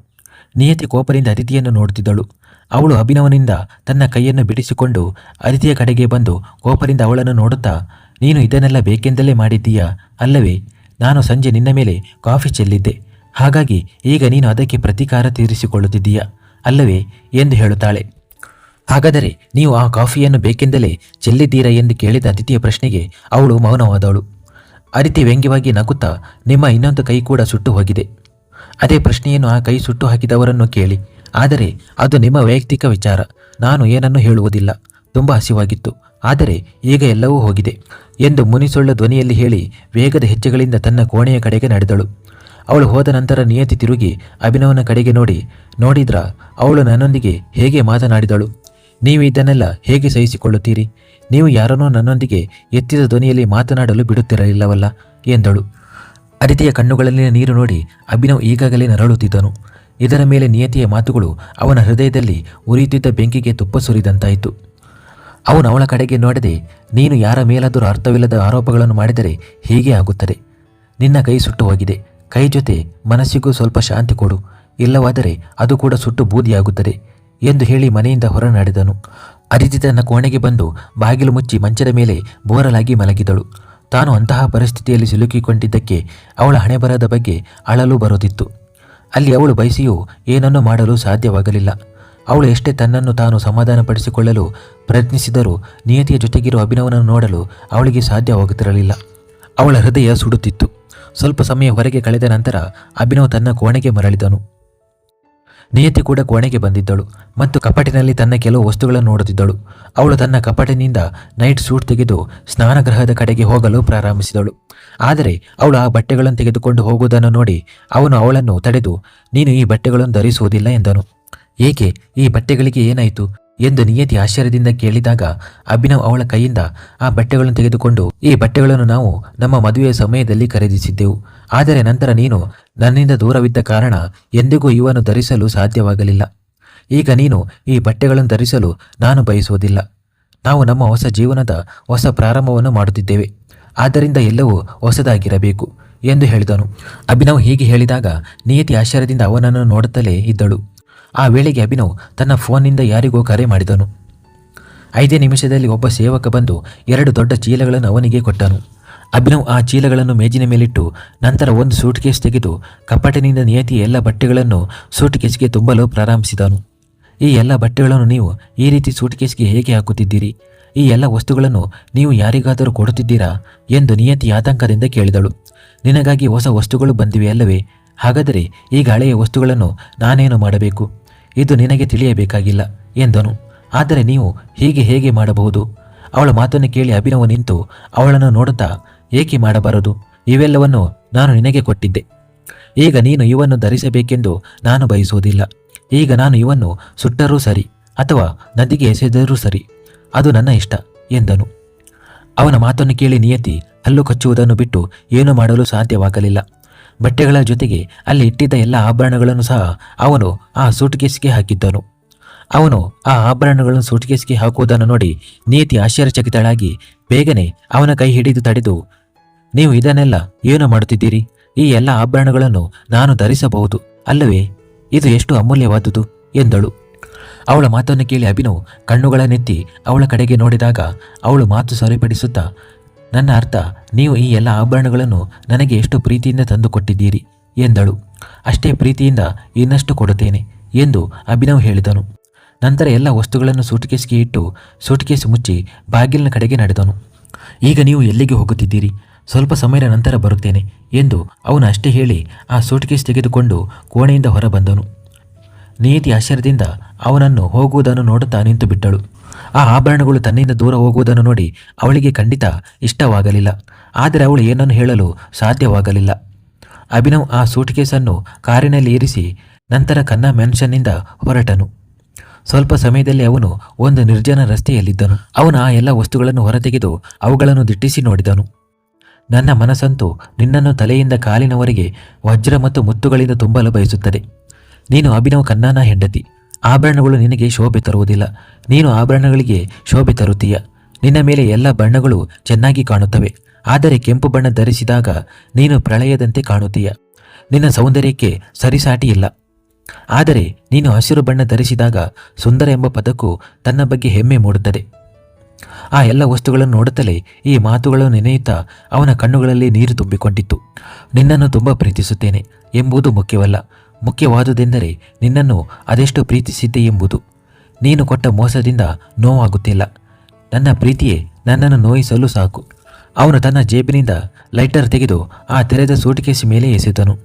ನಿಯತಿ ಕೋಪದಿಂದ ಅತಿಥಿಯನ್ನು ನೋಡುತ್ತಿದ್ದಳು. ಅವಳು ಅಭಿನವನಿಂದ ತನ್ನ ಕೈಯನ್ನು ಬಿಡಿಸಿಕೊಂಡು ಅದಿತಿಯ ಕಡೆಗೆ ಬಂದು ಕೋಪರಿಂದ ಅವಳನ್ನು ನೋಡುತ್ತಾ, ನೀನು ಇದನ್ನೆಲ್ಲ ಬೇಕೆಂದಲೇ ಮಾಡಿದ್ದೀಯಾ? ಅಲ್ಲವೇ, ನಾನು ಸಂಜೆ ನಿನ್ನ ಮೇಲೆ ಕಾಫಿ ಚೆಲ್ಲಿದ್ದೆ. ಹಾಗಾಗಿ ಈಗ ನೀನು ಅದಕ್ಕೆ ಪ್ರತೀಕಾರ ತೀರಿಸಿಕೊಳ್ಳುತ್ತಿದ್ದೀಯಾ? ಅಲ್ಲವೇ, ಎಂದು ಹೇಳುತ್ತಾಳೆ. ಹಾಗಾದರೆ ನೀವು ಆ ಕಾಫಿಯನ್ನು ಬೇಕೆಂದಲೇ ಚೆಲ್ಲಿದ್ದೀರಾ ಎಂದು ಕೇಳಿದ ಅದಿತಿಯ ಪ್ರಶ್ನೆಗೆ ಅವಳು ಮೌನವಾದವಳು. ಅದಿತಿ ವ್ಯಂಗ್ಯವಾಗಿ ನಗುತ್ತಾ, ನಿಮ್ಮ ಇನ್ನೊಂದು ಕೈ ಕೂಡ ಸುಟ್ಟು ಹೋಗಿದೆ. ಅದೇ ಪ್ರಶ್ನೆಯನ್ನು ಆ ಕೈ ಸುಟ್ಟು ಹಾಕಿದವರನ್ನು ಕೇಳಿ. ಆದರೆ ಅದು ನಿಮ್ಮ ವೈಯಕ್ತಿಕ ವಿಚಾರ. ನಾನು ಏನನ್ನು ಹೇಳುವುದಿಲ್ಲ. ತುಂಬ ಹಸಿವಾಗಿತ್ತು. ಆದರೆ ಈಗ ಎಲ್ಲವೂ ಹೋಗಿದೆ ಎಂದು ಮುನಿಸೊಳ್ಳ ಧ್ವನಿಯಲ್ಲಿ ಹೇಳಿ ವೇಗದ ಹೆಜ್ಜೆಗಳಿಂದ ತನ್ನ ಕೋಣೆಯ ಕಡೆಗೆ ನಡೆದಳು. ಅವಳು ಹೋದ ನಂತರ ನಿಯತಿ ತಿರುಗಿ ಅಭಿನವನ ಕಡೆಗೆ ನೋಡಿ, ನೋಡಿದ್ರ, ಅವಳು ನನ್ನೊಂದಿಗೆ ಹೇಗೆ ಮಾತನಾಡಿದಳು. ನೀವು ಇದನ್ನೆಲ್ಲ ಹೇಗೆ ಸಹಿಸಿಕೊಳ್ಳುತ್ತೀರಿ? ನೀವು ಯಾರನ್ನೋ ನನ್ನೊಂದಿಗೆ ಎತ್ತಿದ ಧ್ವನಿಯಲ್ಲಿ ಮಾತನಾಡಲು ಬಿಡುತ್ತಿರಲಿಲ್ಲವಲ್ಲ, ಎಂದಳು. ಅದಿತಿಯ ಕಣ್ಣುಗಳಲ್ಲಿನ ನೀರು ನೋಡಿ ಅಭಿನವ್ ಈಗಾಗಲೇ ನರಳುತ್ತಿದ್ದನು. ಇದರ ಮೇಲೆ ನಿಯತಿಯ ಮಾತುಗಳು ಅವನ ಹೃದಯದಲ್ಲಿ ಉರಿಯುತ್ತಿದ್ದ ಬೆಂಕಿಗೆ ತುಪ್ಪ ಸುರಿದಂತಾಯಿತು. ಅವನು ಅವಳ ಕಡೆಗೆ ನೋಡದೆ, ನೀನು ಯಾರ ಮೇಲಾದರೂ ಅರ್ಥವಿಲ್ಲದ ಆರೋಪಗಳನ್ನು ಮಾಡಿದರೆ ಹೀಗೆ ಆಗುತ್ತದೆ. ನಿನ್ನ ಕೈ ಸುಟ್ಟು ಹೋಗಿದೆ. ಕೈ ಜೊತೆ ಮನಸ್ಸಿಗೂ ಸ್ವಲ್ಪ ಶಾಂತಿ ಕೊಡು. ಇಲ್ಲವಾದರೆ ಅದು ಕೂಡ ಸುಟ್ಟು ಬೂದಿಯಾಗುತ್ತದೆ, ಎಂದು ಹೇಳಿ ಮನೆಯಿಂದ ಹೊರನಡೆದನು. ಅದಿತಿ ತನ್ನ ಕೋಣೆಗೆ ಬಂದು ಬಾಗಿಲು ಮುಚ್ಚಿ ಮಂಚದ ಮೇಲೆ ಬೋರಲಾಗಿ ಮಲಗಿದಳು. ತಾನು ಅಂತಹ ಪರಿಸ್ಥಿತಿಯಲ್ಲಿ ಸಿಲುಕಿಕೊಂಡಿದ್ದಕ್ಕೆ ಅವಳ ಹಣೆಬರದ ಬಗ್ಗೆ ಅಳಲು ಬರುತ್ತಿತ್ತು ಅಲ್ಲಿ ಅವಳು ಬಯಸಿಯೂ ಏನನ್ನೂ ಮಾಡಲು ಸಾಧ್ಯವಾಗಲಿಲ್ಲ. ಅವಳು ಎಷ್ಟೇ ತನ್ನನ್ನು ತಾನು ಸಮಾಧಾನಪಡಿಸಿಕೊಳ್ಳಲು ಪ್ರಯತ್ನಿಸಿದರೂ ನಿಯತಿಯ ಜೊತೆಗಿರುವ ಅಭಿನವನನ್ನು ನೋಡಲು ಅವಳಿಗೆ ಸಾಧ್ಯವಾಗುತ್ತಿರಲಿಲ್ಲ. ಅವಳ ಹೃದಯ ಸುಡುತ್ತಿತ್ತು. ಸ್ವಲ್ಪ ಸಮಯ ಹೊರಗೆ ಕಳೆದ ನಂತರ ಅಭಿನವ್ ತನ್ನ ಕೋಣೆಗೆ ಮರಳಿದನು. ನಿಯತಿ ಕೂಡ ಕೋಣೆಗೆ ಬಂದಿದ್ದಳು ಮತ್ತು ಕಪಟಿನಲ್ಲಿ ತನ್ನ ಕೆಲವು ವಸ್ತುಗಳನ್ನು ನೋಡುತ್ತಿದ್ದಳು. ಅವಳು ತನ್ನ ಕಪಟಿನಿಂದ ನೈಟ್ ಸೂಟ್ ತೆಗೆದು ಸ್ನಾನಗೃಹದ ಕಡೆಗೆ ಹೋಗಲು ಪ್ರಾರಂಭಿಸಿದಳು. ಆದರೆ ಅವಳು ಆ ಬಟ್ಟೆಗಳನ್ನು ತೆಗೆದುಕೊಂಡು ಹೋಗುವುದನ್ನು ನೋಡಿ ಅವನು ಅವಳನ್ನು ತಡೆದು, ನೀನು ಈ ಬಟ್ಟೆಗಳನ್ನು ಧರಿಸುವುದಿಲ್ಲ ಎಂದನು. ಏಕೆ? ಈ ಬಟ್ಟೆಗಳಿಗೆ ಏನಾಯಿತು? ಎಂದು ನಿಯತಿ ಆಶ್ಚರ್ಯದಿಂದ ಕೇಳಿದಾಗ ಅಭಿನವ್ ಅವಳ ಕೈಯಿಂದ ಆ ಬಟ್ಟೆಗಳನ್ನು ತೆಗೆದುಕೊಂಡು, ಈ ಬಟ್ಟೆಗಳನ್ನು ನಾವು ನಮ್ಮ ಮದುವೆಯ ಸಮಯದಲ್ಲಿ ಖರೀದಿಸಿದ್ದೆವು. ಆದರೆ ನಂತರ ನೀನು ನನ್ನಿಂದ ದೂರವಿದ್ದ ಕಾರಣ ಎಂದಿಗೂ ಇವನ್ನು ಧರಿಸಲು ಸಾಧ್ಯವಾಗಲಿಲ್ಲ. ಈಗ ನೀನು ಈ ಬಟ್ಟೆಗಳನ್ನು ಧರಿಸಲು ನಾನು ಬಯಸುವುದಿಲ್ಲ. ನಾವು ನಮ್ಮ ಹೊಸ ಜೀವನದ ಹೊಸ ಪ್ರಾರಂಭವನ್ನು ಮಾಡುತ್ತಿದ್ದೇವೆ. ಆದ್ದರಿಂದ ಎಲ್ಲವೂ ಹೊಸದಾಗಿರಬೇಕು, ಎಂದು ಹೇಳಿದನು. ಅಭಿನವ್ ಹೀಗೆ ಹೇಳಿದಾಗ ನಿಯತಿ ಆಶ್ಚರ್ಯದಿಂದ ಅವನನ್ನು ನೋಡುತ್ತಲೇ ಇದ್ದಳು. ಆ ವೇಳೆಗೆ ಅಭಿನವ್ ತನ್ನ ಫೋನ್ನಿಂದ ಯಾರಿಗೋ ಕರೆ ಮಾಡಿದನು. ಐದೇ ನಿಮಿಷದಲ್ಲಿ ಒಬ್ಬ ಸೇವಕ ಬಂದು ಎರಡು ದೊಡ್ಡ ಚೀಲಗಳನ್ನು ಅವನಿಗೆ ಕೊಟ್ಟನು. ಅಭಿನವ್ ಆ ಚೀಲಗಳನ್ನು ಮೇಜಿನ ಮೇಲಿಟ್ಟು ನಂತರ ಒಂದು ಸೂಟ್ ಕೇಸ್ ತೆಗೆದು ಕಪಾಟಿನಿಂದ ನಿಯತಿ ಎಲ್ಲ ಬಟ್ಟೆಗಳನ್ನು ಸೂಟ್ ಕೇಸ್ಗೆ ತುಂಬಲು ಪ್ರಾರಂಭಿಸಿದನು. ಈ ಎಲ್ಲ ಬಟ್ಟೆಗಳನ್ನು ನೀವು ಈ ರೀತಿ ಸೂಟ್ ಕೇಸ್ಗೆ ಹೇಗೆ ಹಾಕುತ್ತಿದ್ದೀರಿ? ಈ ಎಲ್ಲ ವಸ್ತುಗಳನ್ನು ನೀವು ಯಾರಿಗಾದರೂ ಕೊಡುತ್ತಿದ್ದೀರಾ? ಎಂದು ನಿಯತಿ ಆತಂಕದಿಂದ ಕೇಳಿದಳು. ನಿನಗಾಗಿ ಹೊಸ ವಸ್ತುಗಳು ಬಂದಿವೆ ಅಲ್ಲವೇ? ಹಾಗಾದರೆ ಈಗ ಹಳೆಯ ವಸ್ತುಗಳನ್ನು ನಾನೇನು ಮಾಡಬೇಕು? ಇದು ನಿನಗೆ ತಿಳಿಯಬೇಕಾಗಿಲ್ಲ ಎಂದನು. ಆದರೆ ನೀವು ಹೀಗೆ ಹೇಗೆ ಮಾಡಬಹುದು? ಅವಳ ಮಾತನ್ನು ಕೇಳಿ ಅಭಿನವ ನಿಂತು ಅವಳನ್ನು ನೋಡುತ್ತಾ, ಏಕೆ ಮಾಡಬಾರದು? ಇವೆಲ್ಲವನ್ನು ನಾನು ನಿನಗೆ ಕೊಟ್ಟಿದ್ದೆ. ಈಗ ನೀನು ಇವನ್ನು ಧರಿಸಬೇಕೆಂದು ನಾನು ಬಯಸುವುದಿಲ್ಲ. ಈಗ ನಾನು ಇವನ್ನು ಸುಟ್ಟರೂ ಸರಿ ಅಥವಾ ನದಿಗೆ ಎಸೆದರೂ ಸರಿ, ಅದು ನನ್ನ ಇಷ್ಟ ಎಂದನು. ಅವನ ಮಾತನ್ನು ಕೇಳಿ ನಿಯತಿ ಹಲ್ಲು ಕಚ್ಚುವುದನ್ನು ಬಿಟ್ಟು ಏನು ಮಾಡಲು ಸಾಧ್ಯವಾಗಲಿಲ್ಲ. ಬಟ್ಟೆಗಳ ಜೊತೆಗೆ ಅಲ್ಲಿ ಇಟ್ಟಿದ್ದ ಎಲ್ಲ ಆಭರಣಗಳನ್ನು ಸಹ ಅವನು ಆ ಸೂಟ್ಕೇಸ್ಗೆ ಹಾಕಿದ್ದನು. ಅವನು ಆ ಆಭರಣಗಳನ್ನು ಸೂಟ್ಕೇಸ್ಗೆ ಹಾಕುವುದನ್ನು ನೋಡಿ ನೀತಿ ಆಶ್ಚರ್ಯಚಕಿತಳಾಗಿ ಬೇಗನೆ ಅವನ ಕೈ ಹಿಡಿದು ತಡೆದು, ನೀವು ಇದನ್ನೆಲ್ಲ ಏನು ಮಾಡುತ್ತಿದ್ದೀರಿ? ಈ ಎಲ್ಲ ಆಭರಣಗಳನ್ನು ನಾನು ಧರಿಸಬಹುದು ಅಲ್ಲವೇ? ಇದು ಎಷ್ಟು ಅಮೂಲ್ಯವಾದುದು ಎಂದಳು. ಅವಳ ಮಾತನ್ನು ಕೇಳಿ ಅಭಿನವ್ ಕಣ್ಣುಗಳನ್ನೆತ್ತಿ ಅವಳ ಕಡೆಗೆ ನೋಡಿದಾಗ ಅವಳು ಮಾತು ಸರಿಪಡಿಸುತ್ತಾ ನನ್ನ ಅರ್ಥ, ನೀವು ಈ ಎಲ್ಲ ಆಭರಣಗಳನ್ನು ನನಗೆ ಎಷ್ಟು ಪ್ರೀತಿಯಿಂದ ತಂದುಕೊಟ್ಟಿದ್ದೀರಿ ಎಂದಳು. ಅಷ್ಟೇ ಪ್ರೀತಿಯಿಂದ ಇನ್ನಷ್ಟು ಕೊಡುತ್ತೇನೆ ಎಂದು ಅಭಿನವ್ ಹೇಳಿದನು. ನಂತರ ಎಲ್ಲ ವಸ್ತುಗಳನ್ನು ಸೂಟ್ಕೇಸ್ಗೆ ಇಟ್ಟು ಸೂಟ್ಕೇಸ್ ಮುಚ್ಚಿ ಬಾಗಿಲಿನ ಕಡೆಗೆ ನಡೆದನು. ಈಗ ನೀವು ಎಲ್ಲಿಗೆ ಹೋಗುತ್ತಿದ್ದೀರಿ? ಸ್ವಲ್ಪ ಸಮಯದ ನಂತರ ಬರುತ್ತೇನೆ ಎಂದು ಅವನು ಅಷ್ಟೇ ಹೇಳಿ ಆ ಸೂಟ್ಕೇಸ್ ತೆಗೆದುಕೊಂಡು ಕೋಣೆಯಿಂದ ಹೊರಬಂದನು. ನೀತಿ ಆಶ್ಚರ್ಯದಿಂದ ಅವನನ್ನು ಹೋಗುವುದನ್ನು ನೋಡುತ್ತಾ ನಿಂತು ಬಿಟ್ಟಳು ಆ ಆಭರಣಗಳು ತನ್ನಿಂದ ದೂರ ಹೋಗುವುದನ್ನು ನೋಡಿ ಅವಳಿಗೆ ಖಂಡಿತ ಇಷ್ಟವಾಗಲಿಲ್ಲ. ಆದರೆ ಅವಳು ಏನನ್ನು ಹೇಳಲು ಸಾಧ್ಯವಾಗಲಿಲ್ಲ. ಅಭಿನವ್ ಆ ಸೂಟ್ಕೇಸನ್ನು ಕಾರಿನಲ್ಲಿ ಇರಿಸಿ ನಂತರ ಕನ್ನ ಮೆನ್ಷನ್ನಿಂದ ಹೊರಟನು. ಸ್ವಲ್ಪ ಸಮಯದಲ್ಲಿ ಅವನು ಒಂದು ನಿರ್ಜನ ರಸ್ತೆಯಲ್ಲಿದ್ದನು. ಅವನು ಆ ಎಲ್ಲ ವಸ್ತುಗಳನ್ನು ಹೊರತೆಗೆದು ಅವುಗಳನ್ನು ದಿಟ್ಟಿಸಿ ನೋಡಿದನು. ನನ್ನ ಮನಸ್ಸಂತೂ ನಿನ್ನನ್ನು ತಲೆಯಿಂದ ಕಾಲಿನವರೆಗೆ ವಜ್ರ ಮತ್ತು ಮುತ್ತುಗಳಿಂದ ತುಂಬಲು ಬಯಸುತ್ತದೆ. ನೀನು ಅಭಿನವ್ ಕನ್ನಾನ ಹೆಂಡತಿ. ಆಭರಣಗಳು ನಿನಗೆ ಶೋಭೆ ತರುವುದಿಲ್ಲ. ನೀನು ಆಭರಣಗಳಿಗೆ ಶೋಭೆ ತರುತ್ತೀಯ. ನಿನ್ನ ಮೇಲೆ ಎಲ್ಲ ಬಣ್ಣಗಳು ಚೆನ್ನಾಗಿ ಕಾಣುತ್ತವೆ. ಆದರೆ ಕೆಂಪು ಬಣ್ಣ ಧರಿಸಿದಾಗ ನೀನು ಪ್ರಳಯದಂತೆ ಕಾಣುತ್ತೀಯ. ನಿನ್ನ ಸೌಂದರ್ಯಕ್ಕೆ ಸರಿಸಾಟಿ ಇಲ್ಲ ಆದರೆ ನೀನು ಹಸಿರು ಬಣ್ಣ ಧರಿಸಿದಾಗ ಸುಂದರ ಎಂಬ ಪದಕ್ಕೂ ತನ್ನ ಬಗ್ಗೆ ಹೆಮ್ಮೆ ಮೂಡುತ್ತದೆ. ಆ ಎಲ್ಲ ವಸ್ತುಗಳನ್ನು ನೋಡುತ್ತಲೇ ಈ ಮಾತುಗಳನ್ನು ನೆನೆಯುತ್ತಾ ಅವನ ಕಣ್ಣುಗಳಲ್ಲಿ ನೀರು ತುಂಬಿಕೊಂಡಿತ್ತು. ನಿನ್ನನ್ನು ತುಂಬ ಪ್ರೀತಿಸುತ್ತೇನೆ ಎಂಬುದು ಮುಖ್ಯವಲ್ಲ. ಮುಖ್ಯವಾದುದೆಂದರೆ ನಿನ್ನನ್ನು ಅದೆಷ್ಟು ಪ್ರೀತಿಸಿದ್ದೆ ಎಂಬುದು. ನೀನು ಕೊಟ್ಟ ಮೋಸದಿಂದ ನೋವಾಗುತ್ತಿಲ್ಲ. ನನ್ನ ಪ್ರೀತಿಯೇ ನನ್ನನ್ನು ನೋಯಿಸಲು ಸಾಕು. ಅವನು ತನ್ನ ಜೇಬಿನಿಂದ ಲೈಟರ್ ತೆಗೆದು ಆ ತೆರೆದ ಸೂಟ್ಕೇಸ್ ಮೇಲೆ ಎಸೆದನು.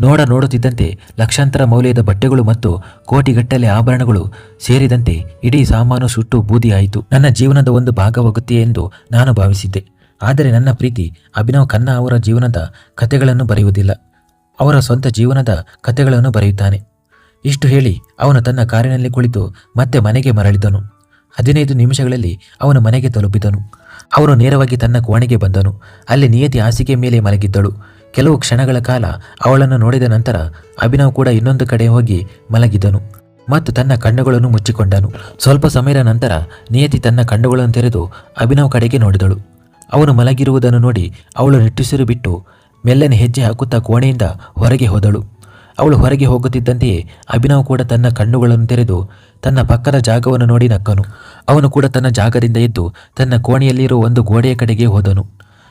ನೋಡ ನೋಡುತ್ತಿದ್ದಂತೆ ಲಕ್ಷಾಂತರ ಮೌಲ್ಯದ ಬಟ್ಟೆಗಳು ಮತ್ತು ಕೋಟಿಗಟ್ಟಲೆ ಆಭರಣಗಳು ಸೇರಿದಂತೆ ಇಡೀ ಸಾಮಾನು ಸುಟ್ಟು ಬೂದಿಯಾಯಿತು. ನನ್ನ ಜೀವನದ ಒಂದು ಭಾಗವಾಗುತ್ತೆ ಎಂದು ನಾನು ಭಾವಿಸಿದ್ದೆ. ಆದರೆ ನನ್ನ ಪ್ರೀತಿ ಅಭಿನವ್ ಖನ್ನಾ ಅವರ ಜೀವನದ ಕಥೆಗಳನ್ನು ಬರೆಯುವುದಿಲ್ಲ. ಅವರ ಸ್ವಂತ ಜೀವನದ ಕಥೆಗಳನ್ನು ಬರೆಯುತ್ತಾನೆ. ಇಷ್ಟು ಹೇಳಿ ಅವನು ತನ್ನ ಕಾರಿನಲ್ಲಿ ಕುಳಿತು ಮತ್ತೆ ಮನೆಗೆ ಮರಳಿದನು. ಹದಿನೈದು ನಿಮಿಷಗಳಲ್ಲಿ ಅವನು ಮನೆಗೆ ತಲುಪಿದನು. ಅವನು ನೇರವಾಗಿ ತನ್ನ ಕೋಣೆಗೆ ಬಂದನು. ಅಲ್ಲಿ ನಿಯತಿ ಹಾಸಿಗೆ ಮೇಲೆ ಮಲಗಿದ್ದಳು. ಕೆಲವು ಕ್ಷಣಗಳ ಕಾಲ ಅವಳನ್ನು ನೋಡಿದ ನಂತರ ಅಭಿನವ್ ಕೂಡ ಇನ್ನೊಂದು ಕಡೆ ಹೋಗಿ ಮಲಗಿದನು ಮತ್ತು ತನ್ನ ಕಣ್ಣುಗಳನ್ನು ಮುಚ್ಚಿಕೊಂಡನು. ಸ್ವಲ್ಪ ಸಮಯದ ನಂತರ ನಿಯತಿ ತನ್ನ ಕಣ್ಣುಗಳನ್ನು ತೆರೆದು ಅಭಿನವ್ ಕಡೆಗೆ ನೋಡಿದಳು. ಅವನು ಮಲಗಿರುವುದನ್ನು ನೋಡಿ ಅವಳು ನಿಟ್ಟುಸಿರು ಬಿಟ್ಟು ಮೆಲ್ಲನೆ ಹೆಜ್ಜೆ ಹಾಕುತ್ತಾ ಕೋಣೆಯಿಂದ ಹೊರಗೆ ಹೋದಳು. ಅವಳು ಹೊರಗೆ ಹೋಗುತ್ತಿದ್ದಂತೆಯೇ ಅಭಿನವ್ ಕೂಡ ತನ್ನ ಕಣ್ಣುಗಳನ್ನು ತೆರೆದು ತನ್ನ ಪಕ್ಕದ ಜಾಗವನ್ನು ನೋಡಿ ನಕ್ಕನು. ಅವನು ಕೂಡ ತನ್ನ ಜಾಗದಿಂದ ಎದ್ದು ತನ್ನ ಕೋಣೆಯಲ್ಲಿರುವ ಒಂದು ಗೋಡೆಯ ಕಡೆಗೆ ಹೋದನು.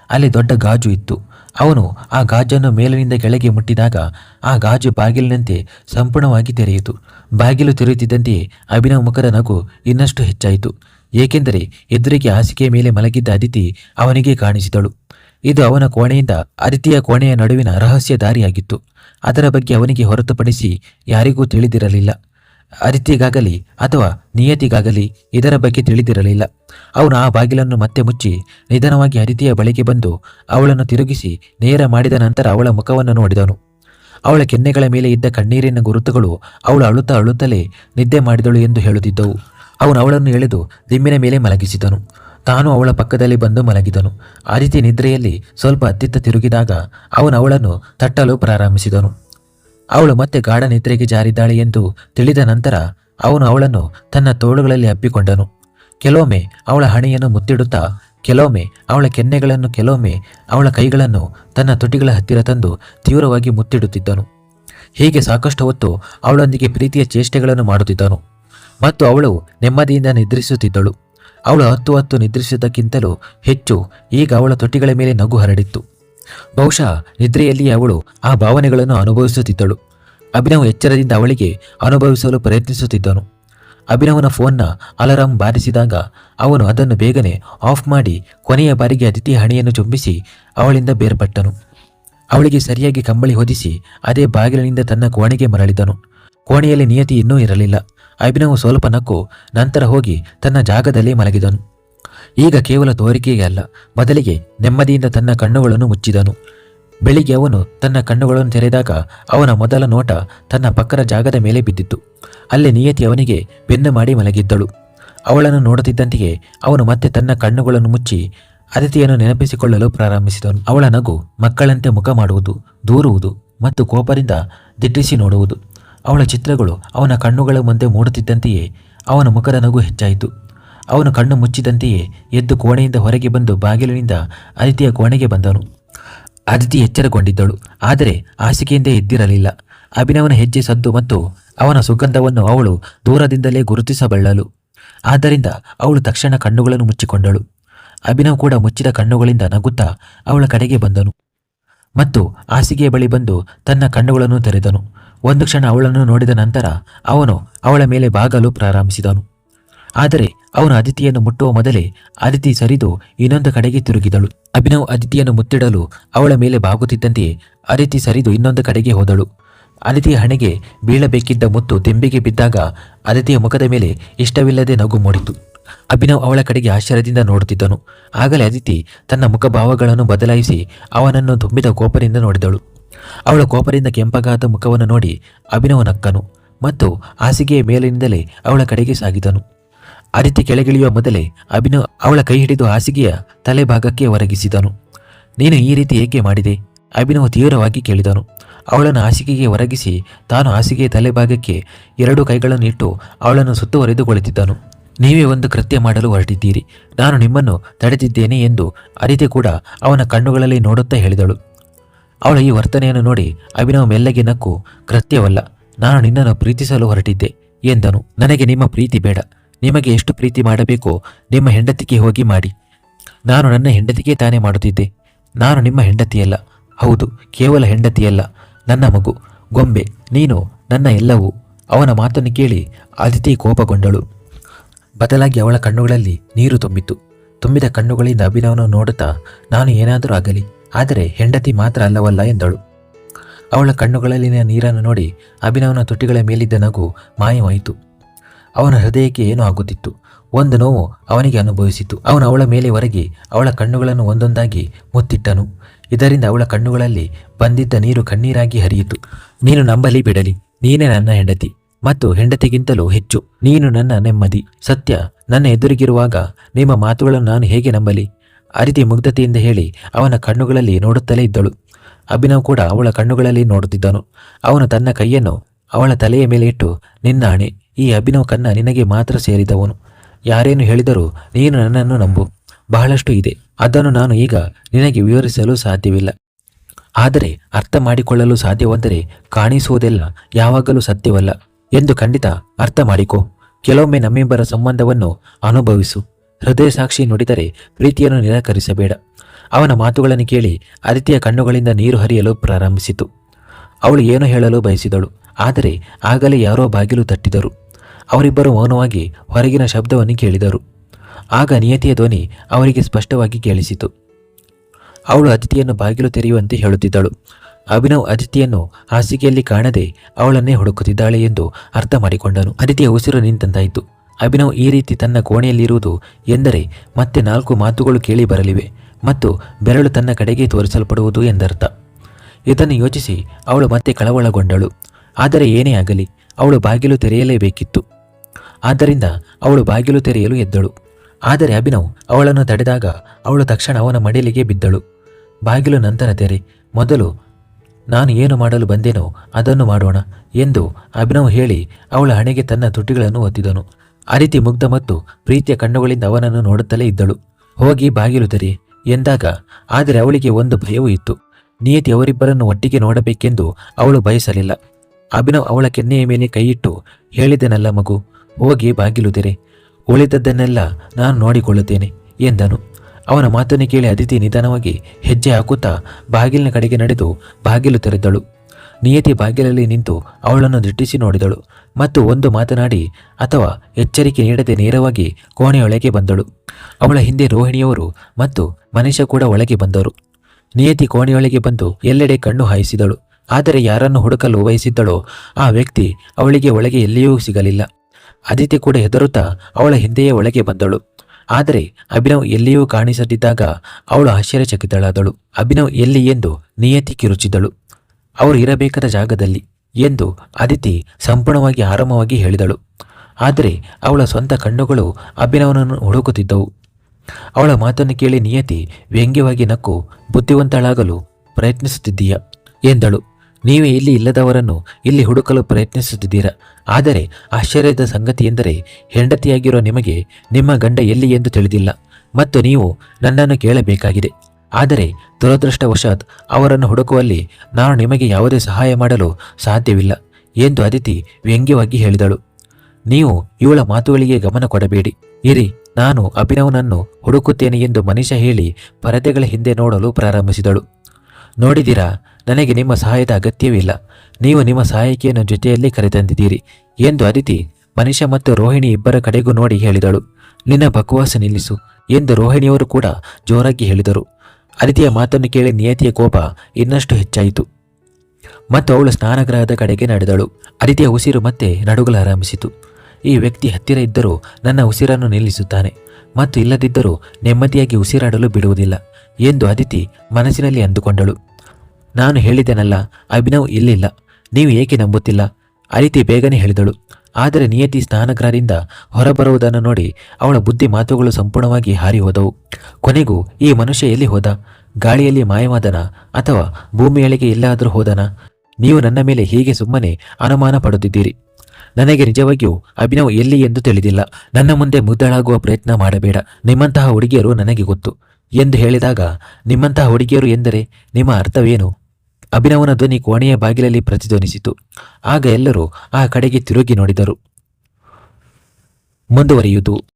ಅಲ್ಲಿ ದೊಡ್ಡ ಗಾಜು ಇತ್ತು. ಅವನು ಆ ಗಾಜನ್ನು ಮೇಲಿನಿಂದ ಕೆಳಗೆ ಮುಟ್ಟಿದಾಗ ಆ ಗಾಜು ಬಾಗಿಲಿನಂತೆ ಸಂಪೂರ್ಣವಾಗಿ ತೆರೆಯಿತು. ಬಾಗಿಲು ತೆರೆಯುತ್ತಿದ್ದಂತೆಯೇ ಅಭಿನವ್ ಮುಖದ ನಗು ಇನ್ನಷ್ಟು ಹೆಚ್ಚಾಯಿತು. ಏಕೆಂದರೆ ಎದುರಿಗೆ ಹಾಸಿಗೆಯ ಮೇಲೆ ಮಲಗಿದ್ದ ಅದಿತಿ ಅವನಿಗೆ ಕಾಣಿಸಿದಳು. ಇದು ಅವನ ಕೋಣೆಯಿಂದ ಅದಿತಿಯ ಕೋಣೆಯ ನಡುವಿನ ರಹಸ್ಯ ದಾರಿಯಾಗಿತ್ತು. ಅದರ ಬಗ್ಗೆ ಅವನಿಗೆ ಹೊರತುಪಡಿಸಿ ಯಾರಿಗೂ ತಿಳಿದಿರಲಿಲ್ಲ. ಅದಿತಿಗಾಗಲಿ ಅಥವಾ ನಿಯತಿಗಾಗಲಿ ಇದರ ಬಗ್ಗೆ ತಿಳಿದಿರಲಿಲ್ಲ. ಅವನು ಆ ಬಾಗಿಲನ್ನು ಮತ್ತೆ ಮುಚ್ಚಿ ನಿಧಾನವಾಗಿ ಅದಿತಿಯ ಬಳಿಗೆ ಬಂದು ಅವಳನ್ನು ತಿರುಗಿಸಿ ನೇರ ಮಾಡಿದ ನಂತರ ಅವಳ ಮುಖವನ್ನು ನೋಡಿದನು. ಅವಳ ಕೆನ್ನೆಗಳ ಮೇಲೆ ಇದ್ದ ಕಣ್ಣೀರಿನ ಗುರುತುಗಳು ಅವಳು ಅಳುತ್ತಾ ಅಳುತ್ತಲೇ ನಿದ್ದೆ ಮಾಡಿದಳು ಎಂದು ಹೇಳುತ್ತಿದ್ದವು. ಅವನು ಅವಳನ್ನು ಎಳೆದು ದಿಮ್ಮಿನ ಮೇಲೆ ಮಲಗಿಸಿದನು. ತಾನು ಅವಳ ಪಕ್ಕದಲ್ಲಿ ಬಂದು ಮಲಗಿದನು. ಆದಿತ್ಯ ನಿದ್ರೆಯಲ್ಲಿ ಸ್ವಲ್ಪ ಅತ್ತಿತ್ತ ತಿರುಗಿದಾಗ ಅವನು ಅವಳನ್ನು ತಟ್ಟಲು ಪ್ರಾರಂಭಿಸಿದನು. ಅವಳು ಮತ್ತೆ ಗಾಢ ನಿದ್ರೆಗೆ ಜಾರಿದ್ದಾಳೆ ಎಂದು ತಿಳಿದ ನಂತರ ಅವನು ಅವಳನ್ನು ತನ್ನ ತೋಳುಗಳಲ್ಲಿ ಅಪ್ಪಿಕೊಂಡನು ಕೆಲವೊಮ್ಮೆ ಅವಳ ಹಣೆಯನ್ನು ಮುತ್ತಿಡುತ್ತಾ, ಕೆಲವೊಮ್ಮೆ ಅವಳ ಕೆನ್ನೆಗಳನ್ನು, ಕೆಲವೊಮ್ಮೆ ಅವಳ ಕೈಗಳನ್ನು ತನ್ನ ತುಟಿಗಳ ಹತ್ತಿರ ತಂದು ತೀವ್ರವಾಗಿ ಮುತ್ತಿಡುತ್ತಿದ್ದನು. ಹೀಗೆ ಸಾಕಷ್ಟು ಹೊತ್ತು ಅವಳೊಂದಿಗೆ ಪ್ರೀತಿಯ ಚೇಷ್ಟೆಗಳನ್ನು ಮಾಡುತ್ತಿದ್ದನು. ಮತ್ತು ಅವಳು ನೆಮ್ಮದಿಯಿಂದ ನಿದ್ರಿಸುತ್ತಿದ್ದಳು. ಅವಳು ಹತ್ತು ಹತ್ತು ನಿದ್ರಿಸಿದ್ದಕ್ಕಿಂತಲೂ ಹೆಚ್ಚು ಈಗ ಅವಳ ತೊಟ್ಟಿಗಳ ಮೇಲೆ ನಗು ಹರಡಿತ್ತು. ಬಹುಶಃ ನಿದ್ರೆಯಲ್ಲಿ ಅವಳು ಆ ಭಾವನೆಗಳನ್ನು ಅನುಭವಿಸುತ್ತಿದ್ದಳು. ಅಭಿನವ್ ಎಚ್ಚರದಿಂದ ಅವಳಿಗೆ ಅನುಭವಿಸಲು ಪ್ರಯತ್ನಿಸುತ್ತಿದ್ದನು. ಅಭಿನವನ ಫೋನ್ನ ಅಲಾರಾಂ ಬಾರಿಸಿದಾಗ ಅವನು ಅದನ್ನು ಬೇಗನೆ ಆಫ್ ಮಾಡಿ ಕೊನೆಯ ಬಾರಿಗೆ ಅದಿತಿ ಹಣೆಯನ್ನು ಚುಂಬಿಸಿ ಅವಳಿಂದ ಬೇರ್ಪಟ್ಟನು. ಅವಳಿಗೆ ಸರಿಯಾಗಿ ಕಂಬಳಿ ಹೊದಿಸಿ ಅದೇ ಬಾಗಿಲಿನಿಂದ ತನ್ನ ಕೋಣೆಗೆ ಮರಳಿದನು. ಕೋಣೆಯಲ್ಲಿ ನಿಯತಿ ಇನ್ನೂ ಇರಲಿಲ್ಲ. ಅಭಿನವ್ ಸ್ವಲ್ಪ ನಕ್ಕು ನಂತರ ಹೋಗಿ ತನ್ನ ಜಾಗದಲ್ಲಿ ಮಲಗಿದನು. ಈಗ ಕೇವಲ ತೋರಿಕೆಗೆ ಅಲ್ಲ, ಬದಲಿಗೆ ನೆಮ್ಮದಿಯಿಂದ ತನ್ನ ಕಣ್ಣುಗಳನ್ನು ಮುಚ್ಚಿದನು. ಬೆಳಿಗ್ಗೆ ಅವನು ತನ್ನ ಕಣ್ಣುಗಳನ್ನು ತೆರೆದಾಗ ಅವನ ಮೊದಲ ನೋಟ ತನ್ನ ಪಕ್ಕದ ಜಾಗದ ಮೇಲೆ ಬಿದ್ದಿತ್ತು. ಅಲ್ಲಿ ನಿಯತಿ ಅವನಿಗೆ ಬೆನ್ನು ಮಾಡಿ ಮಲಗಿದ್ದಳು. ಅವಳನ್ನು ನೋಡುತ್ತಿದ್ದಂತೆಯೇ ಅವನು ಮತ್ತೆ ತನ್ನ ಕಣ್ಣುಗಳನ್ನು ಮುಚ್ಚಿ ಅತಿಥಿಯನ್ನು ನೆನಪಿಸಿಕೊಳ್ಳಲು ಪ್ರಾರಂಭಿಸಿದನು. ಅವಳ ನಗು ಮಕ್ಕಳಂತೆ ಮುಖ ಮಾಡುವುದು, ದೂರುವುದು ಮತ್ತು ಕೋಪದಿಂದ ದಿಟ್ಟಿಸಿ ನೋಡುವುದು. ಅವಳ ಚಿತ್ರಗಳು ಅವನ ಕಣ್ಣುಗಳ ಮುಂದೆ ಮೂಡುತ್ತಿದ್ದಂತೆಯೇ ಅವನ ಮುಖದ ನಗು ಹೆಚ್ಚಾಯಿತು. ಅವನು ಕಣ್ಣು ಮುಚ್ಚಿದಂತೆಯೇ ಎದ್ದು ಕೋಣೆಯಿಂದ ಹೊರಗೆ ಬಂದು ಬಾಗಿಲಿನಿಂದ ಅದಿತಿಯ ಕೋಣೆಗೆ ಬಂದನು. ಅದಿತಿ ಎಚ್ಚರಗೊಂಡಿದ್ದಳು, ಆದರೆ ಹಾಸಿಗೆಯಿಂದ ಎದ್ದಿರಲಿಲ್ಲ. ಅಭಿನವನ ಹೆಜ್ಜೆ ಸದ್ದು ಮತ್ತು ಅವನ ಸುಗಂಧವನ್ನು ಅವಳು ದೂರದಿಂದಲೇ ಗುರುತಿಸಬಲ್ಲಳು. ಆದ್ದರಿಂದ ಅವಳು ತಕ್ಷಣ ಕಣ್ಣುಗಳನ್ನು ಮುಚ್ಚಿಕೊಂಡಳು. ಅಭಿನವ್ ಕೂಡ ಮುಚ್ಚಿದ ಕಣ್ಣುಗಳಿಂದ ನಗುತ್ತಾ ಅವಳ ಕಡೆಗೆ ಬಂದನು. ಮತ್ತು ಹಾಸಿಗೆಯ ಬಳಿ ಬಂದು ತನ್ನ ಕಣ್ಣುಗಳನ್ನು ತೆರೆದನು. ಒಂದು ಕ್ಷಣ ಅವಳನ್ನು ನೋಡಿದ ನಂತರ ಅವನು ಅವಳ ಮೇಲೆ ಬಾಗಲು ಪ್ರಾರಂಭಿಸಿದನು. ಆದರೆ ಅವನು ಅದಿತಿಯನ್ನು ಮುಟ್ಟುವ ಮೊದಲೇ ಅದಿತಿ ಸರಿದು ಇನ್ನೊಂದು ಕಡೆಗೆ ತಿರುಗಿದಳು. ಅಭಿನವ್ ಅದಿತಿಯನ್ನು ಮುತ್ತಿಡಲು ಅವಳ ಮೇಲೆ ಬಾಗುತ್ತಿದ್ದಂತೆಯೇ ಅದಿತಿ ಸರಿದು ಇನ್ನೊಂದು ಕಡೆಗೆ ಹೋದಳು. ಅದಿತಿಯ ಹಣೆಗೆ ಬೀಳಬೇಕಿದ್ದ ಮುತ್ತು ದೆಂಬಿಗೆ ಬಿದ್ದಾಗ ಅದಿತಿಯ ಮುಖದ ಮೇಲೆ ಇಷ್ಟವಿಲ್ಲದೆ ನಗು ಮೂಡಿತು. ಅಭಿನವ್ ಅವಳ ಕಡೆಗೆ ಆಶ್ಚರ್ಯದಿಂದ ನೋಡುತ್ತಿದ್ದನು. ಆಗಲೇ ಅದಿತಿ ತನ್ನ ಮುಖಭಾವಗಳನ್ನು ಬದಲಾಯಿಸಿ ಅವನನ್ನು ತುಂಬಿದ ಕೋಪದಿಂದ ನೋಡಿದಳು. ಅವಳ ಕೋಪದಿಂದ ಕೆಂಪಗಾದ ಮುಖವನ್ನು ನೋಡಿ ಅಭಿನವನಕ್ಕನು ಮತ್ತು ಹಾಸಿಗೆಯ ಮೇಲಿನಿಂದಲೇ ಅವಳ ಕಡೆಗೆ ಸಾಗಿದನು. ಅದಿತಿ ಕೆಳಗಿಳಿಯುವ ಮೊದಲೇ ಅಭಿನವ್ ಅವಳ ಕೈ ಹಿಡಿದು ಹಾಸಿಗೆಯ ತಲೆಭಾಗಕ್ಕೆ ಒರಗಿಸಿದನು. ನೀನು ಈ ರೀತಿ ಏಕೆ ಮಾಡಿದೆ? ಅಭಿನವ್ ತೀವ್ರವಾಗಿ ಕೇಳಿದನು. ಅವಳನ್ನು ಹಾಸಿಗೆಗೆ ಒರಗಿಸಿ ತಾನು ಹಾಸಿಗೆಯ ತಲೆಭಾಗಕ್ಕೆ ಎರಡು ಕೈಗಳನ್ನು ಇಟ್ಟು ಅವಳನ್ನು ಸುತ್ತುವರೆದು ಕುಳಿತಿದ್ದನು ನೀವೇ ಒಂದು ಕೃತ್ಯ ಮಾಡಲು ಹೊರಟಿದ್ದೀರಿ. ನಾನು ನಿಮ್ಮನ್ನು ತಡೆದಿದ್ದೇನೆ ಎಂದು ಅರಿತೆ ಕೂಡ ಅವನ ಕಣ್ಣುಗಳಲ್ಲಿ ನೋಡುತ್ತಾ ಹೇಳಿದಳು. ಅವಳ ಈ ವರ್ತನೆಯನ್ನು ನೋಡಿ ಅಭಿನವ್ ಮೆಲ್ಲಗೆ ನಕ್ಕು, ಕೃತ್ಯವಲ್ಲ, ನಾನು ನಿನ್ನನ್ನು ಪ್ರೀತಿಸಲು ಹೊರಟಿದ್ದೆ, ಎಂದನು. ನನಗೆ ನಿಮ್ಮ ಪ್ರೀತಿ ಬೇಡ. ನಿಮಗೆ ಎಷ್ಟು ಪ್ರೀತಿ ಮಾಡಬೇಕೋ, ನಿಮ್ಮ ಹೆಂಡತಿಗೆ ಹೋಗಿ ಮಾಡಿ. ನಾನು ನನ್ನ ಹೆಂಡತಿಗೆ ತಾನೇ ಮಾಡುತ್ತಿದ್ದೆ. ನಾನು ನಿಮ್ಮ ಹೆಂಡತಿಯಲ್ಲ. ಹೌದು, ಕೇವಲ ಹೆಂಡತಿಯಲ್ಲ, ನನ್ನ ಮಗು. ಗೊಂಬೆ, ನೀನು ನನ್ನ ಎಲ್ಲವೂ. ಅವನ ಮಾತನ್ನು ಕೇಳಿ ಅದಿತಿ ಕೋಪಗೊಂಡಳು. ಬದಲಾಗಿ ಅವಳ ಕಣ್ಣುಗಳಲ್ಲಿ ನೀರು ತುಂಬಿತು ತುಂಬಿದ ಕಣ್ಣುಗಳಿಂದ ಅಭಿನವನ ನೋಡುತ್ತಾ, ನಾನು ಏನಾದರೂ ಆಗಲಿ ಆದರೆ ಹೆಂಡತಿ ಮಾತ್ರ ಅಲ್ಲವಲ್ಲ ಎಂದಳು. ಅವಳ ಕಣ್ಣುಗಳಲ್ಲಿನ ನೀರನ್ನು ನೋಡಿ ಅಭಿನವನ ತುಟಿಗಳ ಮೇಲಿದ್ದ ನಗು ಮಾಯವಾಯಿತು. ಅವನ ಹೃದಯಕ್ಕೆ ಏನೂ ಆಗುತ್ತಿತ್ತು. ಒಂದು ನೋವು ಅವನಿಗೆ ಅನುಭವಿಸಿತು. ಅವನು ಅವಳ ಮೇಲೆ ಹೊರಗೆ ಅವಳ ಕಣ್ಣುಗಳನ್ನು ಒಂದೊಂದಾಗಿ ಮುತ್ತಿಟ್ಟನು. ಇದರಿಂದ ಅವಳ ಕಣ್ಣುಗಳಲ್ಲಿ ಬಂದಿದ್ದ ನೀರು ಕಣ್ಣೀರಾಗಿ ಹರಿಯಿತು. ನೀನು ನಂಬಲಿ ಬಿಡಲಿ. ನೀನೇ ನನ್ನ ಹೆಂಡತಿ. ಮತ್ತು ಹೆಂಡತಿಗಿಂತಲೂ ಹೆಚ್ಚು. ನೀನು ನನ್ನ ನೆಮ್ಮದಿ. ಸತ್ಯ ನನ್ನ ಎದುರಿಗಿರುವಾಗ ನಿಮ್ಮ ಮಾತುಗಳನ್ನು ನಾನು ಹೇಗೆ ನಂಬಲಿ? ಅರಿತಿ ಮುಗ್ಧತೆಯಿಂದ ಹೇಳಿ ಅವನ ಕಣ್ಣುಗಳಲ್ಲಿ ನೋಡುತ್ತಲೇ ಇದ್ದಳು. ಅಭಿನವ್ ಕೂಡ ಅವಳ ಕಣ್ಣುಗಳಲ್ಲಿ ನೋಡುತ್ತಿದ್ದನು. ಅವನು ತನ್ನ ಕೈಯನ್ನು ಅವಳ ತಲೆಯ ಮೇಲೆ ಇಟ್ಟು ನಿನ್ನ ಹಣೆ ಈ ಅಭಿನವ್ ಕನ್ನ ನಿನಗೆ ಮಾತ್ರ ಸೇರಿದವನು. ಯಾರೇನು ಹೇಳಿದರೂ ನೀನು ನನ್ನನ್ನು ನಂಬು. ಬಹಳಷ್ಟು ಇದೆ. ಅದನ್ನು ನಾನು ಈಗ ನಿನಗೆ ವಿವರಿಸಲು ಸಾಧ್ಯವಿಲ್ಲ. ಆದರೆ ಅರ್ಥ ಮಾಡಿಕೊಳ್ಳಲು ಸಾಧ್ಯವಾದರೆ ಕಾಣಿಸುವುದೆಲ್ಲ ಯಾವಾಗಲೂ ಸತ್ಯವಲ್ಲ. ಎಂದು ಖಂಡಿತ ಅರ್ಥ ಮಾಡಿಕೊ. ಕೆಲವೊಮ್ಮೆ ನಮ್ಮಿಬ್ಬರ ಸಂಬಂಧವನ್ನು ಅನುಭವಿಸು. ಹೃದಯ ಸಾಕ್ಷಿ ನುಡಿದರೆ ಪ್ರೀತಿಯನ್ನು ನಿರಾಕರಿಸಬೇಡ. ಅವನ ಮಾತುಗಳನ್ನು ಕೇಳಿ ಆದಿತ್ಯ ಕಣ್ಣುಗಳಿಂದ ನೀರು ಹರಿಯಲು ಪ್ರಾರಂಭಿಸಿತು. ಅವಳು ಏನು ಹೇಳಲು ಬಯಸಿದಳು, ಆದರೆ ಆಗಲೇ ಯಾರೋ ಬಾಗಿಲು ತಟ್ಟಿದರು. ಅವರಿಬ್ಬರು ಮೌನವಾಗಿ ಹೊರಗಿನ ಶಬ್ದವನ್ನು ಕೇಳಿದರು. ಆಗ ನಿಯತಿಯ ಧ್ವನಿ ಅವರಿಗೆ ಸ್ಪಷ್ಟವಾಗಿ ಕೇಳಿಸಿತು. ಅವಳು ಅತಿಥಿಯನ್ನು ಬಾಗಿಲು ತೆರೆಯುವಂತೆ ಹೇಳುತ್ತಿದ್ದಳು. ಅಭಿನವ್ ಅತಿಥಿಯನ್ನು ಹಾಸಿಗೆಯಲ್ಲಿ ಕಾಣದೆ ಅವಳನ್ನೇ ಹುಡುಕುತ್ತಿದ್ದಾಳೆ ಎಂದು ಅರ್ಥ ಮಾಡಿಕೊಂಡನು. ಅತಿಥಿಯ ಉಸಿರು ನಿಂತಂತಾಯಿತು. ಅಭಿನವ್ ಈ ರೀತಿ ತನ್ನ ಕೋಣೆಯಲ್ಲಿರುವುದು ಎಂದರೆ ಮತ್ತೆ ನಾಲ್ಕು ಮಾತುಗಳು ಕೇಳಿ ಬರಲಿವೆ ಮತ್ತು ಬೆರಳು ತನ್ನ ಕಡೆಗೆ ತೋರಿಸಲ್ಪಡುವುದು ಎಂದರ್ಥ. ಇದನ್ನು ಯೋಚಿಸಿ ಅವಳು ಮತ್ತೆ ಕಳವಳಗೊಂಡಳು. ಆದರೆ ಏನೇ ಆಗಲಿ, ಅವಳು ಬಾಗಿಲು ತೆರೆಯಲೇಬೇಕಿತ್ತು. ಆದ್ದರಿಂದ ಅವಳು ಬಾಗಿಲು ತೆರೆಯಲು ಎದ್ದಳು. ಆದರೆ ಅಭಿನವ್ ಅವಳನ್ನು ತಡೆದಾಗ ಅವಳು ತಕ್ಷಣ ಅವನ ಮಡಿಲಿಗೆ ಬಿದ್ದಳು. ಬಾಗಿಲು ನಂತರ ತೆರೆ, ಮೊದಲು ನಾನು ಏನು ಮಾಡಲು ಬಂದೇನೋ ಅದನ್ನು ಮಾಡೋಣ ಎಂದು ಅಭಿನವ್ ಹೇಳಿ ಅವಳ ಹಣೆಗೆ ತನ್ನ ತುಟಿಗಳನ್ನು ಒತ್ತಿದನು. ಅರಿತಿ ಮುಗ್ಧ ಮತ್ತು ಪ್ರೀತಿಯ ಕಣ್ಣುಗಳಿಂದ ಅವನನ್ನು ನೋಡುತ್ತಲೇ ಇದ್ದಳು. ಹೋಗಿ ಬಾಗಿಲು ತೆರೆ. ಎಂದಾಗ ಆದರೆ ಅವಳಿಗೆ ಒಂದು ಭಯವೂ ಇತ್ತು. ನಿಯತಿ ಅವರಿಬ್ಬರನ್ನು ಒಟ್ಟಿಗೆ ನೋಡಬೇಕೆಂದು ಅವಳು ಬಯಸಲಿಲ್ಲ. ಅಭಿನವ್ ಅವಳ ಕೆನ್ನೆಯ ಮೇಲೆ ಕೈಯಿಟ್ಟು ಹೇಳಿದೆನಲ್ಲ ಮಗು, ಹೋಗಿ ಬಾಗಿಲು ತೆರೆ. ಉಳಿದದ್ದನ್ನೆಲ್ಲ ನಾನು ನೋಡಿಕೊಳ್ಳುತ್ತೇನೆ ಎಂದನು. ಅವನ ಮಾತನ್ನು ಕೇಳಿ ಅದಿತಿ ನಿಧಾನವಾಗಿ ಹೆಜ್ಜೆ ಹಾಕುತ್ತಾ ಬಾಗಿಲಿನ ಕಡೆಗೆ ನಡೆದು ಬಾಗಿಲು ತೆರೆದಳು. ನಿಯತಿ ಬಾಗಿಲಲ್ಲಿ ನಿಂತು ಅವಳನ್ನು ದಿಟ್ಟಿಸಿ ನೋಡಿದಳು ಮತ್ತು ಒಂದು ಮಾತನಾಡಿ, ಅಥವಾ ಎಚ್ಚರಿಕೆ ನೀಡದೆ ನೇರವಾಗಿ ಕೋಣೆಯೊಳಗೆ ಬಂದಳು. ಅವಳ ಹಿಂದೆ ರೋಹಿಣಿಯವರು ಮತ್ತು ಮನುಷ್ಯ ಕೂಡ ಒಳಗೆ ಬಂದರು. ನಿಯತಿ ಕೋಣೆಯೊಳಗೆ ಬಂದು ಎಲ್ಲೆಡೆ ಕಣ್ಣು ಹಾಯಿಸಿದಳು. ಆದರೆ ಯಾರನ್ನು ಹುಡುಕಲು ವಹಿಸಿದ್ದಳೋ ಆ ವ್ಯಕ್ತಿ ಅವಳಿಗೆ ಒಳಗೆ ಎಲ್ಲಿಯೂ ಸಿಗಲಿಲ್ಲ. ಅದಿತಿ ಕೂಡ ಹೆದರುತ್ತಾ ಅವಳ ಹಿಂದೆಯೇ ಒಳಗೆ ಬಂದಳು. ಆದರೆ ಅಭಿನವ್ ಎಲ್ಲಿಯೂ ಕಾಣಿಸದಿದ್ದಾಗ ಅವಳು ಆಶ್ಚರ್ಯಚಕಿತಳಾದಳು. ಅಭಿನವ್ ಎಲ್ಲಿ ಎಂದು ನಿಯತಿ ಕಿರುಚಿದಳು ಅವರು ಇರಬೇಕಾದ ಜಾಗದಲ್ಲಿ ಎಂದು ಅದಿತಿ ಸಂಪೂರ್ಣವಾಗಿ ಆರಾಮವಾಗಿ ಹೇಳಿದಳು. ಆದರೆ ಅವಳ ಸ್ವಂತ ಕಣ್ಣುಗಳು ಅಭಿನವನನ್ನು ಹುಡುಕುತ್ತಿದ್ದವು. ಅವಳ ಮಾತನ್ನು ಕೇಳಿ ನಿಯತಿ ವ್ಯಂಗ್ಯವಾಗಿ ನಕ್ಕು, ಬುದ್ಧಿವಂತಳಾಗಲು ಪ್ರಯತ್ನಿಸುತ್ತಿದ್ದೀಯ? ಎಂದಳು. ನೀವೇ ಇಲ್ಲಿ ಇಲ್ಲದವರನ್ನು ಇಲ್ಲಿ ಹುಡುಕಲು ಪ್ರಯತ್ನಿಸುತ್ತಿದ್ದೀರಾ? ಆದರೆ ಆಶ್ಚರ್ಯದ ಸಂಗತಿ ಎಂದರೆ ಹೆಂಡತಿಯಾಗಿರೋ ನಿಮಗೆ ನಿಮ್ಮ ಗಂಡ ಎಲ್ಲಿ ಎಂದು ತಿಳಿದಿಲ್ಲ. ಮತ್ತು ನೀವು ನನ್ನನ್ನು ಕೇಳಬೇಕಾಗಿದೆ. ಆದರೆ ದುರದೃಷ್ಟವಶಾತ್ ಅವರನ್ನು ಹುಡುಕುವಲ್ಲಿ ನಾನು ನಿಮಗೆ ಯಾವುದೇ ಸಹಾಯ ಮಾಡಲು ಸಾಧ್ಯವಿಲ್ಲ ಎಂದು ಅದಿತಿ ವ್ಯಂಗ್ಯವಾಗಿ ಹೇಳಿದಳು. ನೀವು ಇವಳ ಮಾತುಗಳಿಗೆ ಗಮನ ಕೊಡಬೇಡಿ. ಇರಿ, ನಾನು ಅಭಿನವನನ್ನು ಹುಡುಕುತ್ತೇನೆ ಎಂದು ಮನುಷ್ಯ ಹೇಳಿ ಪರದೆಗಳ ಹಿಂದೆ ನೋಡಲು ಪ್ರಾರಂಭಿಸಿದಳು. ನೋಡಿದಿರಾ, ನನಗೆ ನಿಮ್ಮ ಸಹಾಯದ ಅಗತ್ಯವಿಲ್ಲ. ನೀವು ನಿಮ್ಮ ಸಹಾಯಕಿಯನ್ನು ಜೊತೆಯಲ್ಲಿ ಕರೆತಂದಿದ್ದೀರಿ ಎಂದು ಅದಿತಿ ಮನುಷ್ಯ ಮತ್ತು ರೋಹಿಣಿ ಇಬ್ಬರ ಕಡೆಗೂ ನೋಡಿ ಹೇಳಿದಳು. ನಿನ್ನ ಬಕವಾಸ ನಿಲ್ಲಿಸು ಎಂದು ರೋಹಿಣಿಯವರು ಕೂಡ ಜೋರಾಗಿ ಹೇಳಿದರು. ಅದಿತಿಯ ಮಾತನ್ನು ಕೇಳಿ ನಿಯತಿಯ ಕೋಪ ಇನ್ನಷ್ಟು ಹೆಚ್ಚಾಯಿತು. ಮತ್ತು ಅವಳು ಸ್ನಾನಗೃಹದ ಕಡೆಗೆ ನಡೆದಳು. ಅದಿತಿಯ ಉಸಿರು ಮತ್ತೆ ನಡುಗಲಾರಂಭಿಸಿತು ಈ ವ್ಯಕ್ತಿ ಹತ್ತಿರ ಇದ್ದರೂ ನನ್ನ ಉಸಿರನ್ನು ನಿಲ್ಲಿಸುತ್ತಾನೆ. ಮತ್ತು ಇಲ್ಲದಿದ್ದರೂ ನೆಮ್ಮದಿಯಾಗಿ ಉಸಿರಾಡಲು ಬಿಡುವುದಿಲ್ಲ ಎಂದು ಅದಿತಿ ಮನಸ್ಸಿನಲ್ಲಿ ಅಂದುಕೊಂಡಳು. ನಾನು ಹೇಳಿದೆನಲ್ಲ, ಅಭಿನವ್ ಇಲ್ಲಿಲ್ಲ. ನೀವು ಏಕೆ ನಂಬುತ್ತಿಲ್ಲ? ಅದಿತಿ ಬೇಗನೆ ಹೇಳಿದಳು. ಆದರೆ ನಿಯತಿ ಸ್ನಾನಗೃಹದಿಂದ ಹೊರಬರುವುದನ್ನು ನೋಡಿ ಅವಳ ಬುದ್ಧಿ ಮಾತುಗಳು ಸಂಪೂರ್ಣವಾಗಿ ಹಾರಿ ಹೋದವು ಕೊನೆಗೂ ಈ ಮನುಷ್ಯ ಎಲ್ಲಿ ಹೋದ? ಗಾಳಿಯಲ್ಲಿ ಮಾಯವಾದನ ಅಥವಾ ಭೂಮಿಯೊಳಗೆ ಎಲ್ಲಾದರೂ ಹೋದನ? ನೀವು ನನ್ನ ಮೇಲೆ ಹೀಗೆ ಸುಮ್ಮನೆ ಅನುಮಾನ ಪಡುತ್ತಿದ್ದೀರಿ. ನನಗೆ ನಿಜವಾಗಿಯೂ ಅಭಿನವ್ ಎಲ್ಲಿ ಎಂದು ತಿಳಿದಿಲ್ಲ. ನನ್ನ ಮುಂದೆ ಮುದ್ದಳಾಗುವ ಪ್ರಯತ್ನ ಮಾಡಬೇಡ. ನಿಮ್ಮಂತಹ ಹುಡುಗಿಯರು ನನಗೆ ಗೊತ್ತು. ಎಂದು ಹೇಳಿದಾಗ, ನಿಮ್ಮಂತಹ ಹುಡುಗಿಯರು ಎಂದರೆ ನಿಮ್ಮ ಅರ್ಥವೇನು? ಅಭಿನವನ ಧ್ವನಿ ಕೋಣೆಯ ಬಾಗಿಲಲ್ಲಿ ಪ್ರತಿಧ್ವನಿಸಿತು. ಆಗ ಎಲ್ಲರೂ ಆ ಕಡೆಗೆ ತಿರುಗಿ ನೋಡಿದರು. ಮುಂದುವರಿಯುವುದು.